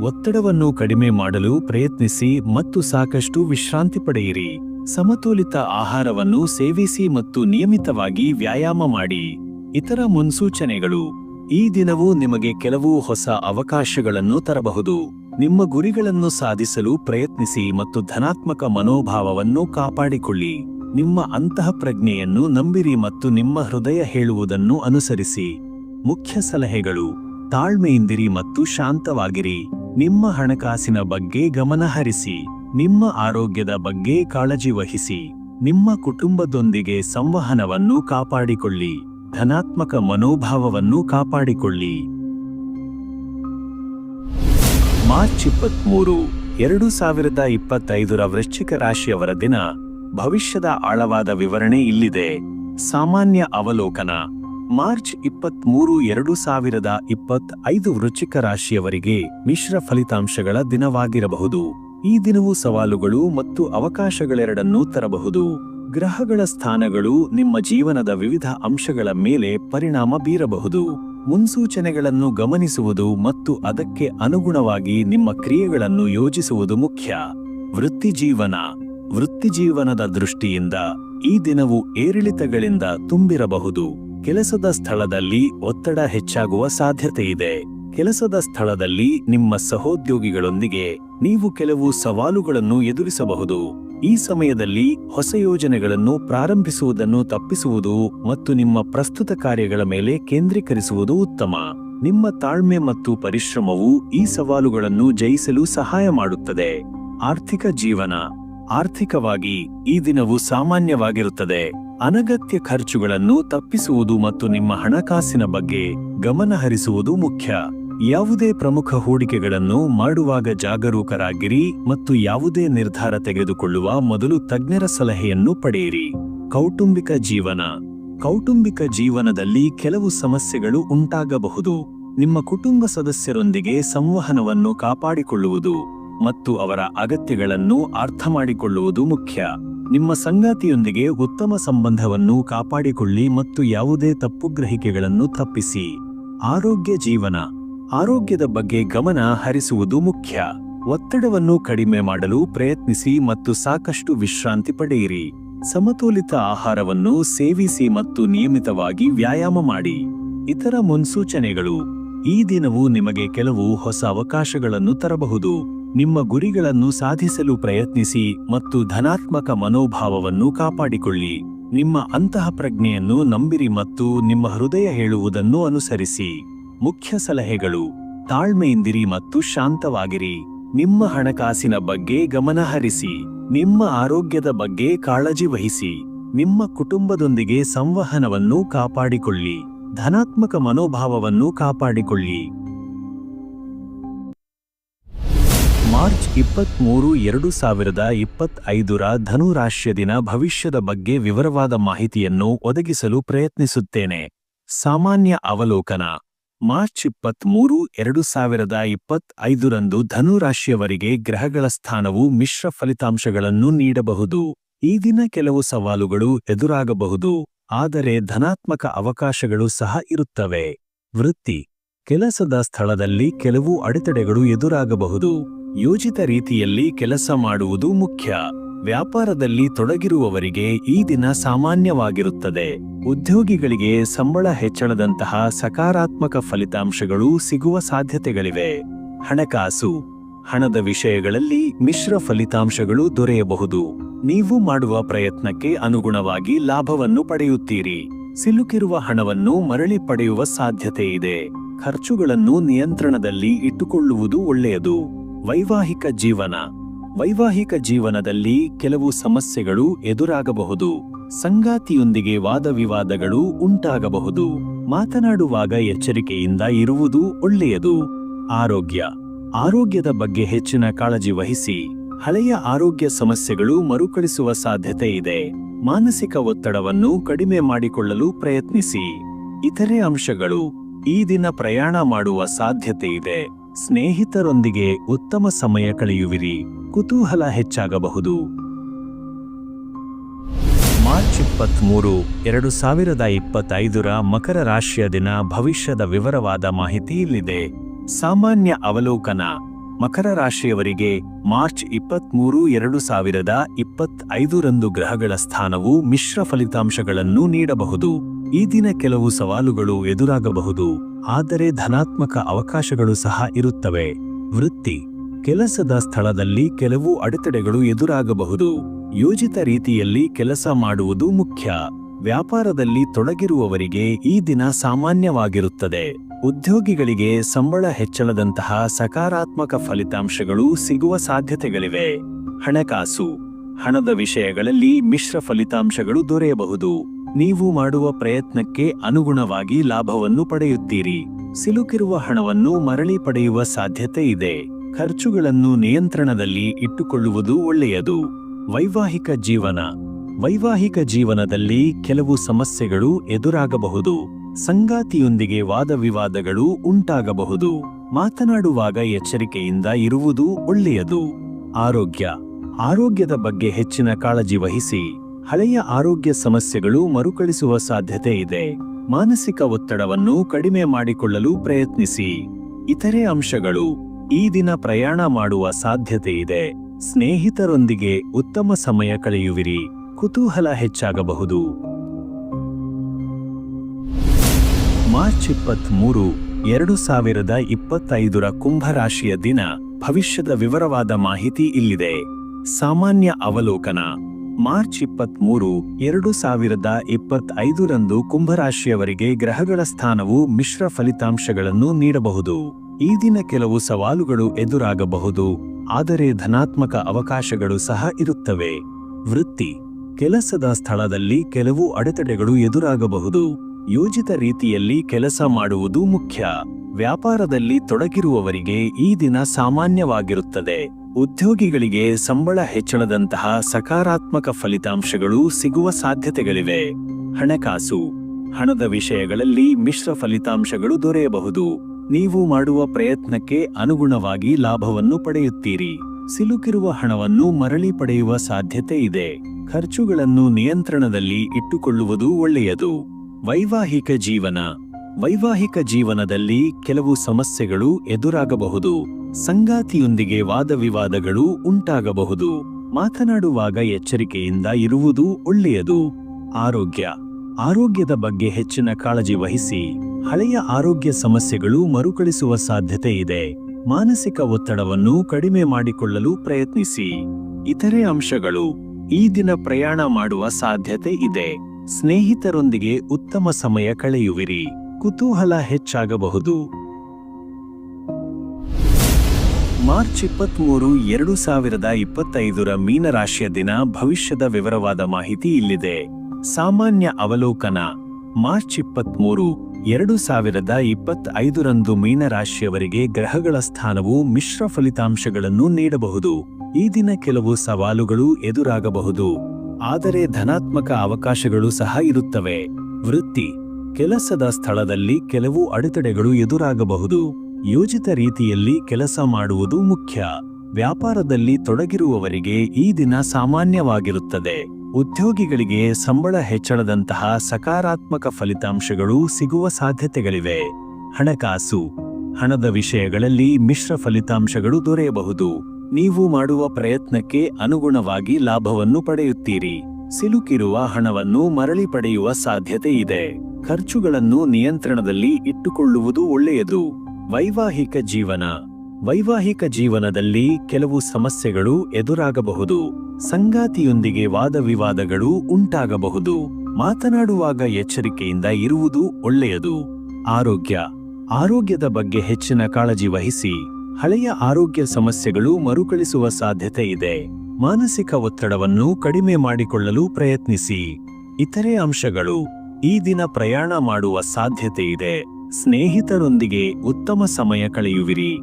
ಒತ್ತಡವನ್ನು ಕಡಿಮೆ ಮಾಡಲು ಪ್ರಯತ್ನಿಸಿ ಮತ್ತು ಸಾಕಷ್ಟು ವಿಶ್ರಾಂತಿ ಪಡೆಯಿರಿ. ಸಮತೋಲಿತ ಆಹಾರವನ್ನು ಸೇವಿಸಿ ಮತ್ತು ನಿಯಮಿತವಾಗಿ ವ್ಯಾಯಾಮ ಮಾಡಿ. ಇತರ ಮುನ್ಸೂಚನೆಗಳು. ಈ ದಿನವು ನಿಮಗೆ ಕೆಲವು ಹೊಸ ಅವಕಾಶಗಳನ್ನು ತರಬಹುದು. ನಿಮ್ಮ ಗುರಿಗಳನ್ನು ಸಾಧಿಸಲು ಪ್ರಯತ್ನಿಸಿ ಮತ್ತು ಧನಾತ್ಮಕ ಮನೋಭಾವವನ್ನು ಕಾಪಾಡಿಕೊಳ್ಳಿ. ನಿಮ್ಮ ಅಂತಃಪ್ರಜ್ಞೆಯನ್ನು ನಂಬಿರಿ ಮತ್ತು ನಿಮ್ಮ ಹೃದಯ ಹೇಳುವುದನ್ನು ಅನುಸರಿಸಿ. ಮುಖ್ಯ ಸಲಹೆಗಳು, ತಾಳ್ಮೆಯಿಂದಿರಿ ಮತ್ತು ಶಾಂತವಾಗಿರಿ. ನಿಮ್ಮ ಹಣಕಾಸಿನ ಬಗ್ಗೆ ಗಮನಹರಿಸಿ ನಿಮ್ಮ ಆರೋಗ್ಯದ ಬಗ್ಗೆ ಕಾಳಜಿ ವಹಿಸಿ. ನಿಮ್ಮ ಕುಟುಂಬದೊಂದಿಗೆ ಸಂವಹನವನ್ನು ಕಾಪಾಡಿಕೊಳ್ಳಿ. ಧನಾತ್ಮಕ ಮನೋಭಾವವನ್ನು ಕಾಪಾಡಿಕೊಳ್ಳಿ. ಮಾರ್ಚ್ ಇಪ್ಪತ್ಮೂರು, ಎರಡು ಸಾವಿರದ ಇಪ್ಪತ್ತೈದರ ವೃಶ್ಚಿಕ ರಾಶಿಯವರ ದಿನ. ಭವಿಷ್ಯದ ಆಳವಾದ ವಿವರಣೆ ಇಲ್ಲಿದೆ. ಸಾಮಾನ್ಯ ಅವಲೋಕನ, ಮಾರ್ಚ್ ಇಪ್ಪತ್ಮೂರು ಎರಡು ಸಾವಿರದ ಇಪ್ಪತ್ತ್ ಐದು ವೃಶ್ಚಿಕ ರಾಶಿಯವರಿಗೆ ಮಿಶ್ರ ಫಲಿತಾಂಶಗಳ ದಿನವಾಗಿರಬಹುದು. ಈ ದಿನವು ಸವಾಲುಗಳು ಮತ್ತು ಅವಕಾಶಗಳೆರಡನ್ನೂ ತರಬಹುದು. ಗ್ರಹಗಳ ಸ್ಥಾನಗಳು ನಿಮ್ಮ ಜೀವನದ ವಿವಿಧ ಅಂಶಗಳ ಮೇಲೆ ಪರಿಣಾಮ ಬೀರಬಹುದು. ಮುನ್ಸೂಚನೆಗಳನ್ನು ಗಮನಿಸುವುದು ಮತ್ತು ಅದಕ್ಕೆ ಅನುಗುಣವಾಗಿ ನಿಮ್ಮ ಕ್ರಿಯೆಗಳನ್ನು ಯೋಜಿಸುವುದು ಮುಖ್ಯ. ವೃತ್ತಿಜೀವನ ವೃತ್ತಿಜೀವನದ ದೃಷ್ಟಿಯಿಂದ ಈ ದಿನವು ಏರಿಳಿತಗಳಿಂದ ತುಂಬಿರಬಹುದು. ಕೆಲಸದ ಸ್ಥಳದಲ್ಲಿ ಒತ್ತಡ ಹೆಚ್ಚಾಗುವ ಸಾಧ್ಯತೆಯಿದೆ. ಕೆಲಸದ ಸ್ಥಳದಲ್ಲಿ ನಿಮ್ಮ ಸಹೋದ್ಯೋಗಿಗಳೊಂದಿಗೆ ನೀವು ಕೆಲವು ಸವಾಲುಗಳನ್ನು ಎದುರಿಸಬಹುದು. ಈ ಸಮಯದಲ್ಲಿ ಹೊಸ ಯೋಜನೆಗಳನ್ನು ಪ್ರಾರಂಭಿಸುವುದನ್ನು ತಪ್ಪಿಸುವುದು ಮತ್ತು ನಿಮ್ಮ ಪ್ರಸ್ತುತ ಕಾರ್ಯಗಳ ಮೇಲೆ ಕೇಂದ್ರೀಕರಿಸುವುದು ಉತ್ತಮ. ನಿಮ್ಮ ತಾಳ್ಮೆ ಮತ್ತು ಪರಿಶ್ರಮವು ಈ ಸವಾಲುಗಳನ್ನು ಜಯಿಸಲು ಸಹಾಯ ಮಾಡುತ್ತದೆ. ಆರ್ಥಿಕ ಜೀವನ. ಆರ್ಥಿಕವಾಗಿ ಈ ದಿನವು ಸಾಮಾನ್ಯವಾಗಿರುತ್ತದೆ. ಅನಗತ್ಯ ಖರ್ಚುಗಳನ್ನು ತಪ್ಪಿಸುವುದು ಮತ್ತು ನಿಮ್ಮ ಹಣಕಾಸಿನ ಬಗ್ಗೆ ಗಮನಹರಿಸುವುದು ಮುಖ್ಯ. ಯಾವುದೇ ಪ್ರಮುಖ ಹೂಡಿಕೆಗಳನ್ನು ಮಾಡುವಾಗ ಜಾಗರೂಕರಾಗಿರಿ ಮತ್ತು ಯಾವುದೇ ನಿರ್ಧಾರ ತೆಗೆದುಕೊಳ್ಳುವ ಮೊದಲು ತಜ್ಞರ ಸಲಹೆಯನ್ನು ಪಡೆಯಿರಿ. ಕೌಟುಂಬಿಕ ಜೀವನ. ಕೌಟುಂಬಿಕ ಜೀವನದಲ್ಲಿ ಕೆಲವು ಸಮಸ್ಯೆಗಳು ಉಂಟಾಗಬಹುದು. ನಿಮ್ಮ ಕುಟುಂಬ ಸದಸ್ಯರೊಂದಿಗೆ ಸಂವಹನವನ್ನು ಕಾಪಾಡಿಕೊಳ್ಳುವುದು. ಮತ್ತು ಅವರ ಅಗತ್ಯಗಳನ್ನು ಅರ್ಥಮಾಡಿಕೊಳ್ಳುವುದು ಮುಖ್ಯ. ನಿಮ್ಮ ಸಂಗಾತಿಯೊಂದಿಗೆ ಉತ್ತಮ ಸಂಬಂಧವನ್ನು ಕಾಪಾಡಿಕೊಳ್ಳಿ ಮತ್ತು ಯಾವುದೇ ತಪ್ಪು ಗ್ರಹಿಕೆಗಳನ್ನು ತಪ್ಪಿಸಿ. ಆರೋಗ್ಯ ಜೀವನ. ಆರೋಗ್ಯದ ಬಗ್ಗೆ ಗಮನ ಹರಿಸುವುದು ಮುಖ್ಯ. ಒತ್ತಡವನ್ನು ಕಡಿಮೆ ಮಾಡಲು ಪ್ರಯತ್ನಿಸಿ ಮತ್ತು ಸಾಕಷ್ಟು ವಿಶ್ರಾಂತಿ ಪಡೆಯಿರಿ. ಸಮತೋಲಿತ ಆಹಾರವನ್ನು ಸೇವಿಸಿ ಮತ್ತು ನಿಯಮಿತವಾಗಿ ವ್ಯಾಯಾಮ ಮಾಡಿ. ಇತರ ಮುನ್ಸೂಚನೆಗಳು. ಈ ದಿನವು ನಿಮಗೆ ಕೆಲವು ಹೊಸ ಅವಕಾಶಗಳನ್ನು ತರಬಹುದು. ನಿಮ್ಮ ಗುರಿಗಳನ್ನು ಸಾಧಿಸಲು ಪ್ರಯತ್ನಿಸಿ ಮತ್ತು ಧನಾತ್ಮಕ ಮನೋಭಾವವನ್ನು ಕಾಪಾಡಿಕೊಳ್ಳಿ. ನಿಮ್ಮ ಅಂತಃಪ್ರಜ್ಞೆಯನ್ನು ನಂಬಿರಿ ಮತ್ತು ನಿಮ್ಮ ಹೃದಯ ಹೇಳುವುದನ್ನು ಅನುಸರಿಸಿ. ಮುಖ್ಯ ಸಲಹೆಗಳು. ತಾಳ್ಮೆಯಿಂದಿರಿ ಮತ್ತು ಶಾಂತವಾಗಿರಿ. ನಿಮ್ಮ ಹಣಕಾಸಿನ ಬಗ್ಗೆ ಗಮನಹರಿಸಿ ನಿಮ್ಮ ಆರೋಗ್ಯದ ಬಗ್ಗೆ ಕಾಳಜಿ ವಹಿಸಿ. ನಿಮ್ಮ ಕುಟುಂಬದೊಂದಿಗೆ ಸಂವಹನವನ್ನು ಕಾಪಾಡಿಕೊಳ್ಳಿ. ಧನಾತ್ಮಕ ಮನೋಭಾವವನ್ನು ಕಾಪಾಡಿಕೊಳ್ಳಿ. ಮಾರ್ಚ್ ಇಪ್ಪತ್ಮೂರು ಎರಡು ಸಾವಿರದ ಇಪ್ಪತ್ತೈದರ ಧನುರಾಶ್ಯ ದಿನ ಭವಿಷ್ಯದ ಬಗ್ಗೆ ವಿವರವಾದ ಮಾಹಿತಿಯನ್ನು ಒದಗಿಸಲು ಪ್ರಯತ್ನಿಸುತ್ತೇನೆ. ಸಾಮಾನ್ಯ ಅವಲೋಕನ. ಮಾರ್ಚ್ ಇಪ್ಪತ್ಮೂರು ಎರಡು ಸಾವಿರದ ಇಪ್ಪತ್ತೈದರಂದು ಧನುರಾಶಿಯವರಿಗೆ ಗ್ರಹಗಳ ಸ್ಥಾನವು ಮಿಶ್ರ ಫಲಿತಾಂಶಗಳನ್ನು ನೀಡಬಹುದು. ಈ ದಿನ ಕೆಲವು ಸವಾಲುಗಳು ಎದುರಾಗಬಹುದು. ಆದರೆ ಧನಾತ್ಮಕ ಅವಕಾಶಗಳು ಸಹ ಇರುತ್ತವೆ. ವೃತ್ತಿ. ಕೆಲಸದ ಸ್ಥಳದಲ್ಲಿ ಕೆಲವು ಅಡೆತಡೆಗಳು ಎದುರಾಗಬಹುದು. ಯೋಜಿತ ರೀತಿಯಲ್ಲಿ ಕೆಲಸ ಮಾಡುವುದು ಮುಖ್ಯ. ವ್ಯಾಪಾರದಲ್ಲಿ ತೊಡಗಿರುವವರಿಗೆ ಈ ದಿನ ಸಾಮಾನ್ಯವಾಗಿರುತ್ತದೆ. ಉದ್ಯೋಗಿಗಳಿಗೆ ಸಂಬಳ ಹೆಚ್ಚಳದಂತಹ ಸಕಾರಾತ್ಮಕ ಫಲಿತಾಂಶಗಳು ಸಿಗುವ ಸಾಧ್ಯತೆಗಳಿವೆ. ಹಣಕಾಸು. ಹಣದ ವಿಷಯಗಳಲ್ಲಿ ಮಿಶ್ರ ಫಲಿತಾಂಶಗಳು ದೊರೆಯಬಹುದು. ನೀವು ಮಾಡುವ ಪ್ರಯತ್ನಕ್ಕೆ ಅನುಗುಣವಾಗಿ ಲಾಭವನ್ನು ಪಡೆಯುತ್ತೀರಿ. ಸಿಲುಕಿರುವ ಹಣವನ್ನು ಮರಳಿ ಪಡೆಯುವ ಸಾಧ್ಯತೆ ಇದೆ. ಖರ್ಚುಗಳನ್ನು ನಿಯಂತ್ರಣದಲ್ಲಿ ಇಟ್ಟುಕೊಳ್ಳುವುದು ಒಳ್ಳೆಯದು. ವೈವಾಹಿಕ ಜೀವನ. ವೈವಾಹಿಕ ಜೀವನದಲ್ಲಿ ಕೆಲವು ಸಮಸ್ಯೆಗಳು ಎದುರಾಗಬಹುದು. ಸಂಗಾತಿಯೊಂದಿಗೆ ವಾದವಿವಾದಗಳು ಉಂಟಾಗಬಹುದು. ಮಾತನಾಡುವಾಗ ಎಚ್ಚರಿಕೆಯಿಂದ ಇರುವುದು ಒಳ್ಳೆಯದು. ಆರೋಗ್ಯ. ಆರೋಗ್ಯದ ಬಗ್ಗೆ ಹೆಚ್ಚಿನ ಕಾಳಜಿ ವಹಿಸಿ ಹಳೆಯ ಆರೋಗ್ಯ ಸಮಸ್ಯೆಗಳು ಮರುಕಳಿಸುವ ಸಾಧ್ಯತೆ ಇದೆ. ಮಾನಸಿಕ ಒತ್ತಡವನ್ನು ಕಡಿಮೆ ಮಾಡಿಕೊಳ್ಳಲು ಪ್ರಯತ್ನಿಸಿ. ಇತರೆ ಅಂಶಗಳು ಈ ದಿನ ಪ್ರಯಾಣ ಮಾಡುವ ಸಾಧ್ಯತೆ ಇದೆ. ಸ್ನೇಹಿತರೊಂದಿಗೆ ಉತ್ತಮ ಸಮಯ ಕಳೆಯುವಿರಿ. ಕುತೂಹಲ ಹೆಚ್ಚಾಗಬಹುದು. ಮಾರ್ಚ್ ಇಪ್ಪತ್ಮೂರು, ಎರಡು ಸಾವಿರದ ಇಪ್ಪತ್ತೈದರ ಮಕರ ರಾಶಿಯ ದಿನ ಭವಿಷ್ಯದ ವಿವರವಾದ ಮಾಹಿತಿ ಇಲ್ಲಿದೆ. ಸಾಮಾನ್ಯ ಅವಲೋಕನ ಮಕರ ರಾಶಿಯವರಿಗೆ ಮಾರ್ಚ್ ಇಪ್ಪತ್ಮೂರು, ಎರಡು ಸಾವಿರದ ಇಪ್ಪತ್ತೈದರಂದು ಗ್ರಹಗಳ ಸ್ಥಾನವು ಮಿಶ್ರ ಫಲಿತಾಂಶಗಳನ್ನು ನೀಡಬಹುದು. ಈ ದಿನ ಕೆಲವು ಸವಾಲುಗಳು ಎದುರಾಗಬಹುದು. ಆದರೆ ಧನಾತ್ಮಕ ಅವಕಾಶಗಳು ಸಹ ಇರುತ್ತವೆ. ವೃತ್ತಿ ಕೆಲಸದ ಸ್ಥಳದಲ್ಲಿ ಕೆಲವು ಅಡೆತಡೆಗಳು ಎದುರಾಗಬಹುದು. ಯೋಜಿತ ರೀತಿಯಲ್ಲಿ ಕೆಲಸ ಮಾಡುವುದು ಮುಖ್ಯ. ವ್ಯಾಪಾರದಲ್ಲಿ ತೊಡಗಿರುವವರಿಗೆ ಈ ದಿನ ಸಾಮಾನ್ಯವಾಗಿರುತ್ತದೆ. ಉದ್ಯೋಗಿಗಳಿಗೆ ಸಂಬಳ ಹೆಚ್ಚಳದಂತಹ ಸಕಾರಾತ್ಮಕ ಫಲಿತಾಂಶಗಳು ಸಿಗುವ ಸಾಧ್ಯತೆಗಳಿವೆ. ಹಣಕಾಸು. ಹಣದ ವಿಷಯಗಳಲ್ಲಿ ಮಿಶ್ರ ಫಲಿತಾಂಶಗಳು ದೊರೆಯಬಹುದು. ನೀವು ಮಾಡುವ ಪ್ರಯತ್ನಕ್ಕೆ ಅನುಗುಣವಾಗಿ ಲಾಭವನ್ನು ಪಡೆಯುತ್ತೀರಿ. ಸಿಲುಕಿರುವ ಹಣವನ್ನು ಮರಳಿ ಪಡೆಯುವ ಸಾಧ್ಯತೆ ಇದೆ. ಖರ್ಚುಗಳನ್ನು ನಿಯಂತ್ರಣದಲ್ಲಿ ಇಟ್ಟುಕೊಳ್ಳುವುದು ಒಳ್ಳೆಯದು. ವೈವಾಹಿಕ ಜೀವನ. ವೈವಾಹಿಕ ಜೀವನದಲ್ಲಿ ಕೆಲವು ಸಮಸ್ಯೆಗಳು ಎದುರಾಗಬಹುದು. ಸಂಗಾತಿಯೊಂದಿಗೆ ವಾದವಿವಾದಗಳು ಉಂಟಾಗಬಹುದು. ಮಾತನಾಡುವಾಗ ಎಚ್ಚರಿಕೆಯಿಂದ ಇರುವುದು ಒಳ್ಳೆಯದು. ಆರೋಗ್ಯ. ಆರೋಗ್ಯದ ಬಗ್ಗೆ ಹೆಚ್ಚಿನ ಕಾಳಜಿ ವಹಿಸಿ. ಹಳೆಯ ಆರೋಗ್ಯ ಸಮಸ್ಯೆಗಳು ಮರುಕಳಿಸುವ ಸಾಧ್ಯತೆ ಇದೆ. ಮಾನಸಿಕ ಒತ್ತಡವನ್ನು ಕಡಿಮೆ ಮಾಡಿಕೊಳ್ಳಲು ಪ್ರಯತ್ನಿಸಿ. ಇತರೆ ಅಂಶಗಳು. ಈ ದಿನ ಪ್ರಯಾಣ ಮಾಡುವ ಸಾಧ್ಯತೆ ಇದೆ. ಸ್ನೇಹಿತರೊಂದಿಗೆ ಉತ್ತಮ ಸಮಯ ಕಳೆಯುವಿರಿ. ಕುತೂಹಲ ಹೆಚ್ಚಾಗಬಹುದು. ಮಾರ್ಚ್ ಇಪ್ಪತ್ತ್ಮೂರು ಎರಡು ಸಾವಿರದ ಇಪ್ಪತ್ತೈದರ ಕುಂಭರಾಶಿಯ ದಿನ ಭವಿಷ್ಯದ ವಿವರವಾದ ಮಾಹಿತಿ ಇಲ್ಲಿದೆ. ಸಾಮಾನ್ಯ ಅವಲೋಕನ, ಮಾರ್ಚ್ ಇಪ್ಪತ್ತ್ಮೂರು ಎರಡು ಸಾವಿರದ ಇಪ್ಪತ್ತೈದರಂದು ಕುಂಭರಾಶಿಯವರಿಗೆ ಗ್ರಹಗಳ ಸ್ಥಾನವು ಮಿಶ್ರ ಫಲಿತಾಂಶಗಳನ್ನು ನೀಡಬಹುದು. ಈ ದಿನ ಕೆಲವು ಸವಾಲುಗಳು ಎದುರಾಗಬಹುದು, ಆದರೆ ಧನಾತ್ಮಕ ಅವಕಾಶಗಳು ಸಹ ಇರುತ್ತವೆ. ವೃತ್ತಿ ಕೆಲಸದ ಸ್ಥಳದಲ್ಲಿ ಕೆಲವು ಅಡೆತಡೆಗಳು ಎದುರಾಗಬಹುದು. ಯೋಜಿತ ರೀತಿಯಲ್ಲಿ ಕೆಲಸ ಮಾಡುವುದು ಮುಖ್ಯ. ವ್ಯಾಪಾರದಲ್ಲಿ ತೊಡಗಿರುವವರಿಗೆ ಈ ದಿನ ಸಾಮಾನ್ಯವಾಗಿರುತ್ತದೆ. ಉದ್ಯೋಗಿಗಳಿಗೆ ಸಂಬಳ ಹೆಚ್ಚಳದಂತಹ ಸಕಾರಾತ್ಮಕ ಫಲಿತಾಂಶಗಳು ಸಿಗುವ ಸಾಧ್ಯತೆಗಳಿವೆ. ಹಣಕಾಸು. ಹಣದ ವಿಷಯಗಳಲ್ಲಿ ಮಿಶ್ರ ಫಲಿತಾಂಶಗಳು ದೊರೆಯಬಹುದು. ನೀವು ಮಾಡುವ ಪ್ರಯತ್ನಕ್ಕೆ ಅನುಗುಣವಾಗಿ ಲಾಭವನ್ನು ಪಡೆಯುತ್ತೀರಿ. ಸಿಲುಕಿರುವ ಹಣವನ್ನು ಮರಳಿ ಪಡೆಯುವ ಸಾಧ್ಯತೆ ಇದೆ. ಖರ್ಚುಗಳನ್ನು ನಿಯಂತ್ರಣದಲ್ಲಿ ಇಟ್ಟುಕೊಳ್ಳುವುದು ಒಳ್ಳೆಯದು. ವೈವಾಹಿಕ ಜೀವನ. ವೈವಾಹಿಕ ಜೀವನದಲ್ಲಿ ಕೆಲವು ಸಮಸ್ಯೆಗಳು ಎದುರಾಗಬಹುದು. ಸಂಗಾತಿಯೊಂದಿಗೆ ವಾದವಿವಾದಗಳು ಉಂಟಾಗಬಹುದು. ಮಾತನಾಡುವಾಗ ಎಚ್ಚರಿಕೆಯಿಂದ ಇರುವುದು ಒಳ್ಳೆಯದು. ಆರೋಗ್ಯ. ಆರೋಗ್ಯದ ಬಗ್ಗೆ ಹೆಚ್ಚಿನ ಕಾಳಜಿ ವಹಿಸಿ, ಹಳೆಯ ಆರೋಗ್ಯ ಸಮಸ್ಯೆಗಳು ಮರುಕಳಿಸುವ ಸಾಧ್ಯತೆ ಇದೆ. ಮಾನಸಿಕ ಒತ್ತಡವನ್ನು ಕಡಿಮೆ ಮಾಡಿಕೊಳ್ಳಲು ಪ್ರಯತ್ನಿಸಿ. ಇತರೆ ಅಂಶಗಳು ಈ ದಿನ ಪ್ರಯಾಣ ಮಾಡುವ ಸಾಧ್ಯತೆ ಇದೆ. ಸ್ನೇಹಿತರೊಂದಿಗೆ ಉತ್ತಮ ಸಮಯ ಕಳೆಯುವಿರಿ. ಕುತೂಹಲ ಹೆಚ್ಚಾಗಬಹುದು. ಮಾರ್ಚ್ ಇಪ್ಪತ್ಮೂರು, ಎರಡು ಸಾವಿರದ ಇಪ್ಪತ್ತೈದರ ಮೀನರಾಶಿಯ ದಿನ ಭವಿಷ್ಯದ ವಿವರವಾದ ಮಾಹಿತಿ ಇಲ್ಲಿದೆ. ಸಾಮಾನ್ಯ ಅವಲೋಕನ, ಮಾರ್ಚ್ ಇಪ್ಪತ್ಮೂರು ಎರಡು ಸಾವಿರದ ಇಪ್ಪತ್ತೈದರಂದು ಮೀನರಾಶಿಯವರಿಗೆ ಗ್ರಹಗಳ ಸ್ಥಾನವು ಮಿಶ್ರ ಫಲಿತಾಂಶಗಳನ್ನು ನೀಡಬಹುದು. ಈ ದಿನ ಕೆಲವು ಸವಾಲುಗಳು ಎದುರಾಗಬಹುದು. ಆದರೆ ಧನಾತ್ಮಕ ಅವಕಾಶಗಳು ಸಹ ಇರುತ್ತವೆ. ವೃತ್ತಿ. ಕೆಲಸದ ಸ್ಥಳದಲ್ಲಿ ಕೆಲವು ಅಡೆತಡೆಗಳು ಎದುರಾಗಬಹುದು. ಯೋಜಿತ ರೀತಿಯಲ್ಲಿ ಕೆಲಸ ಮಾಡುವುದು ಮುಖ್ಯ. ವ್ಯಾಪಾರದಲ್ಲಿ ತೊಡಗಿರುವವರಿಗೆ ಈ ದಿನ ಸಾಮಾನ್ಯವಾಗಿರುತ್ತದೆ. ಉದ್ಯೋಗಿಗಳಿಗೆ ಸಂಬಳ ಹೆಚ್ಚಳದಂತಹ ಸಕಾರಾತ್ಮಕ ಫಲಿತಾಂಶಗಳು ಸಿಗುವ ಸಾಧ್ಯತೆಗಳಿವೆ. ಹಣಕಾಸು. ಹಣದ ವಿಷಯಗಳಲ್ಲಿ ಮಿಶ್ರ ಫಲಿತಾಂಶಗಳು ದೊರೆಯಬಹುದು. ನೀವು ಮಾಡುವ ಪ್ರಯತ್ನಕ್ಕೆ ಅನುಗುಣವಾಗಿ ಲಾಭವನ್ನು ಪಡೆಯುತ್ತೀರಿ. ಸಿಲುಕಿರುವ ಹಣವನ್ನು ಮರಳಿ ಪಡೆಯುವ ಸಾಧ್ಯತೆ ಇದೆ. ಖರ್ಚುಗಳನ್ನು ನಿಯಂತ್ರಣದಲ್ಲಿ ಇಟ್ಟುಕೊಳ್ಳುವುದು ಒಳ್ಳೆಯದು. ವೈವಾಹಿಕ ಜೀವನ. ವೈವಾಹಿಕ ಜೀವನದಲ್ಲಿ ಕೆಲವು ಸಮಸ್ಯೆಗಳು ಎದುರಾಗಬಹುದು. ಸಂಗಾತಿಯೊಂದಿಗೆ ವಾದವಿವಾದಗಳು ಉಂಟಾಗಬಹುದು. ಮಾತನಾಡುವಾಗ ಎಚ್ಚರಿಕೆಯಿಂದ ಇರುವುದು ಒಳ್ಳೆಯದು. ಆರೋಗ್ಯ. ಆರೋಗ್ಯದ ಬಗ್ಗೆ ಹೆಚ್ಚಿನ ಕಾಳಜಿ ವಹಿಸಿ. ಹಳೆಯ ಆರೋಗ್ಯ ಸಮಸ್ಯೆಗಳು ಮರುಕಳಿಸುವ ಸಾಧ್ಯತೆ ಇದೆ. ಮಾನಸಿಕ ಒತ್ತಡವನ್ನು ಕಡಿಮೆ ಮಾಡಿಕೊಳ್ಳಲು ಪ್ರಯತ್ನಿಸಿ. ಇತರೆ ಅಂಶಗಳು. ಈ ದಿನ ಪ್ರಯಾಣ ಮಾಡುವ ಸಾಧ್ಯತೆ ಇದೆ. ಸ್ನೇಹಿತರೊಂದಿಗೆ ಉತ್ತಮ ಸಮಯ ಕಳೆಯುವಿರಿ.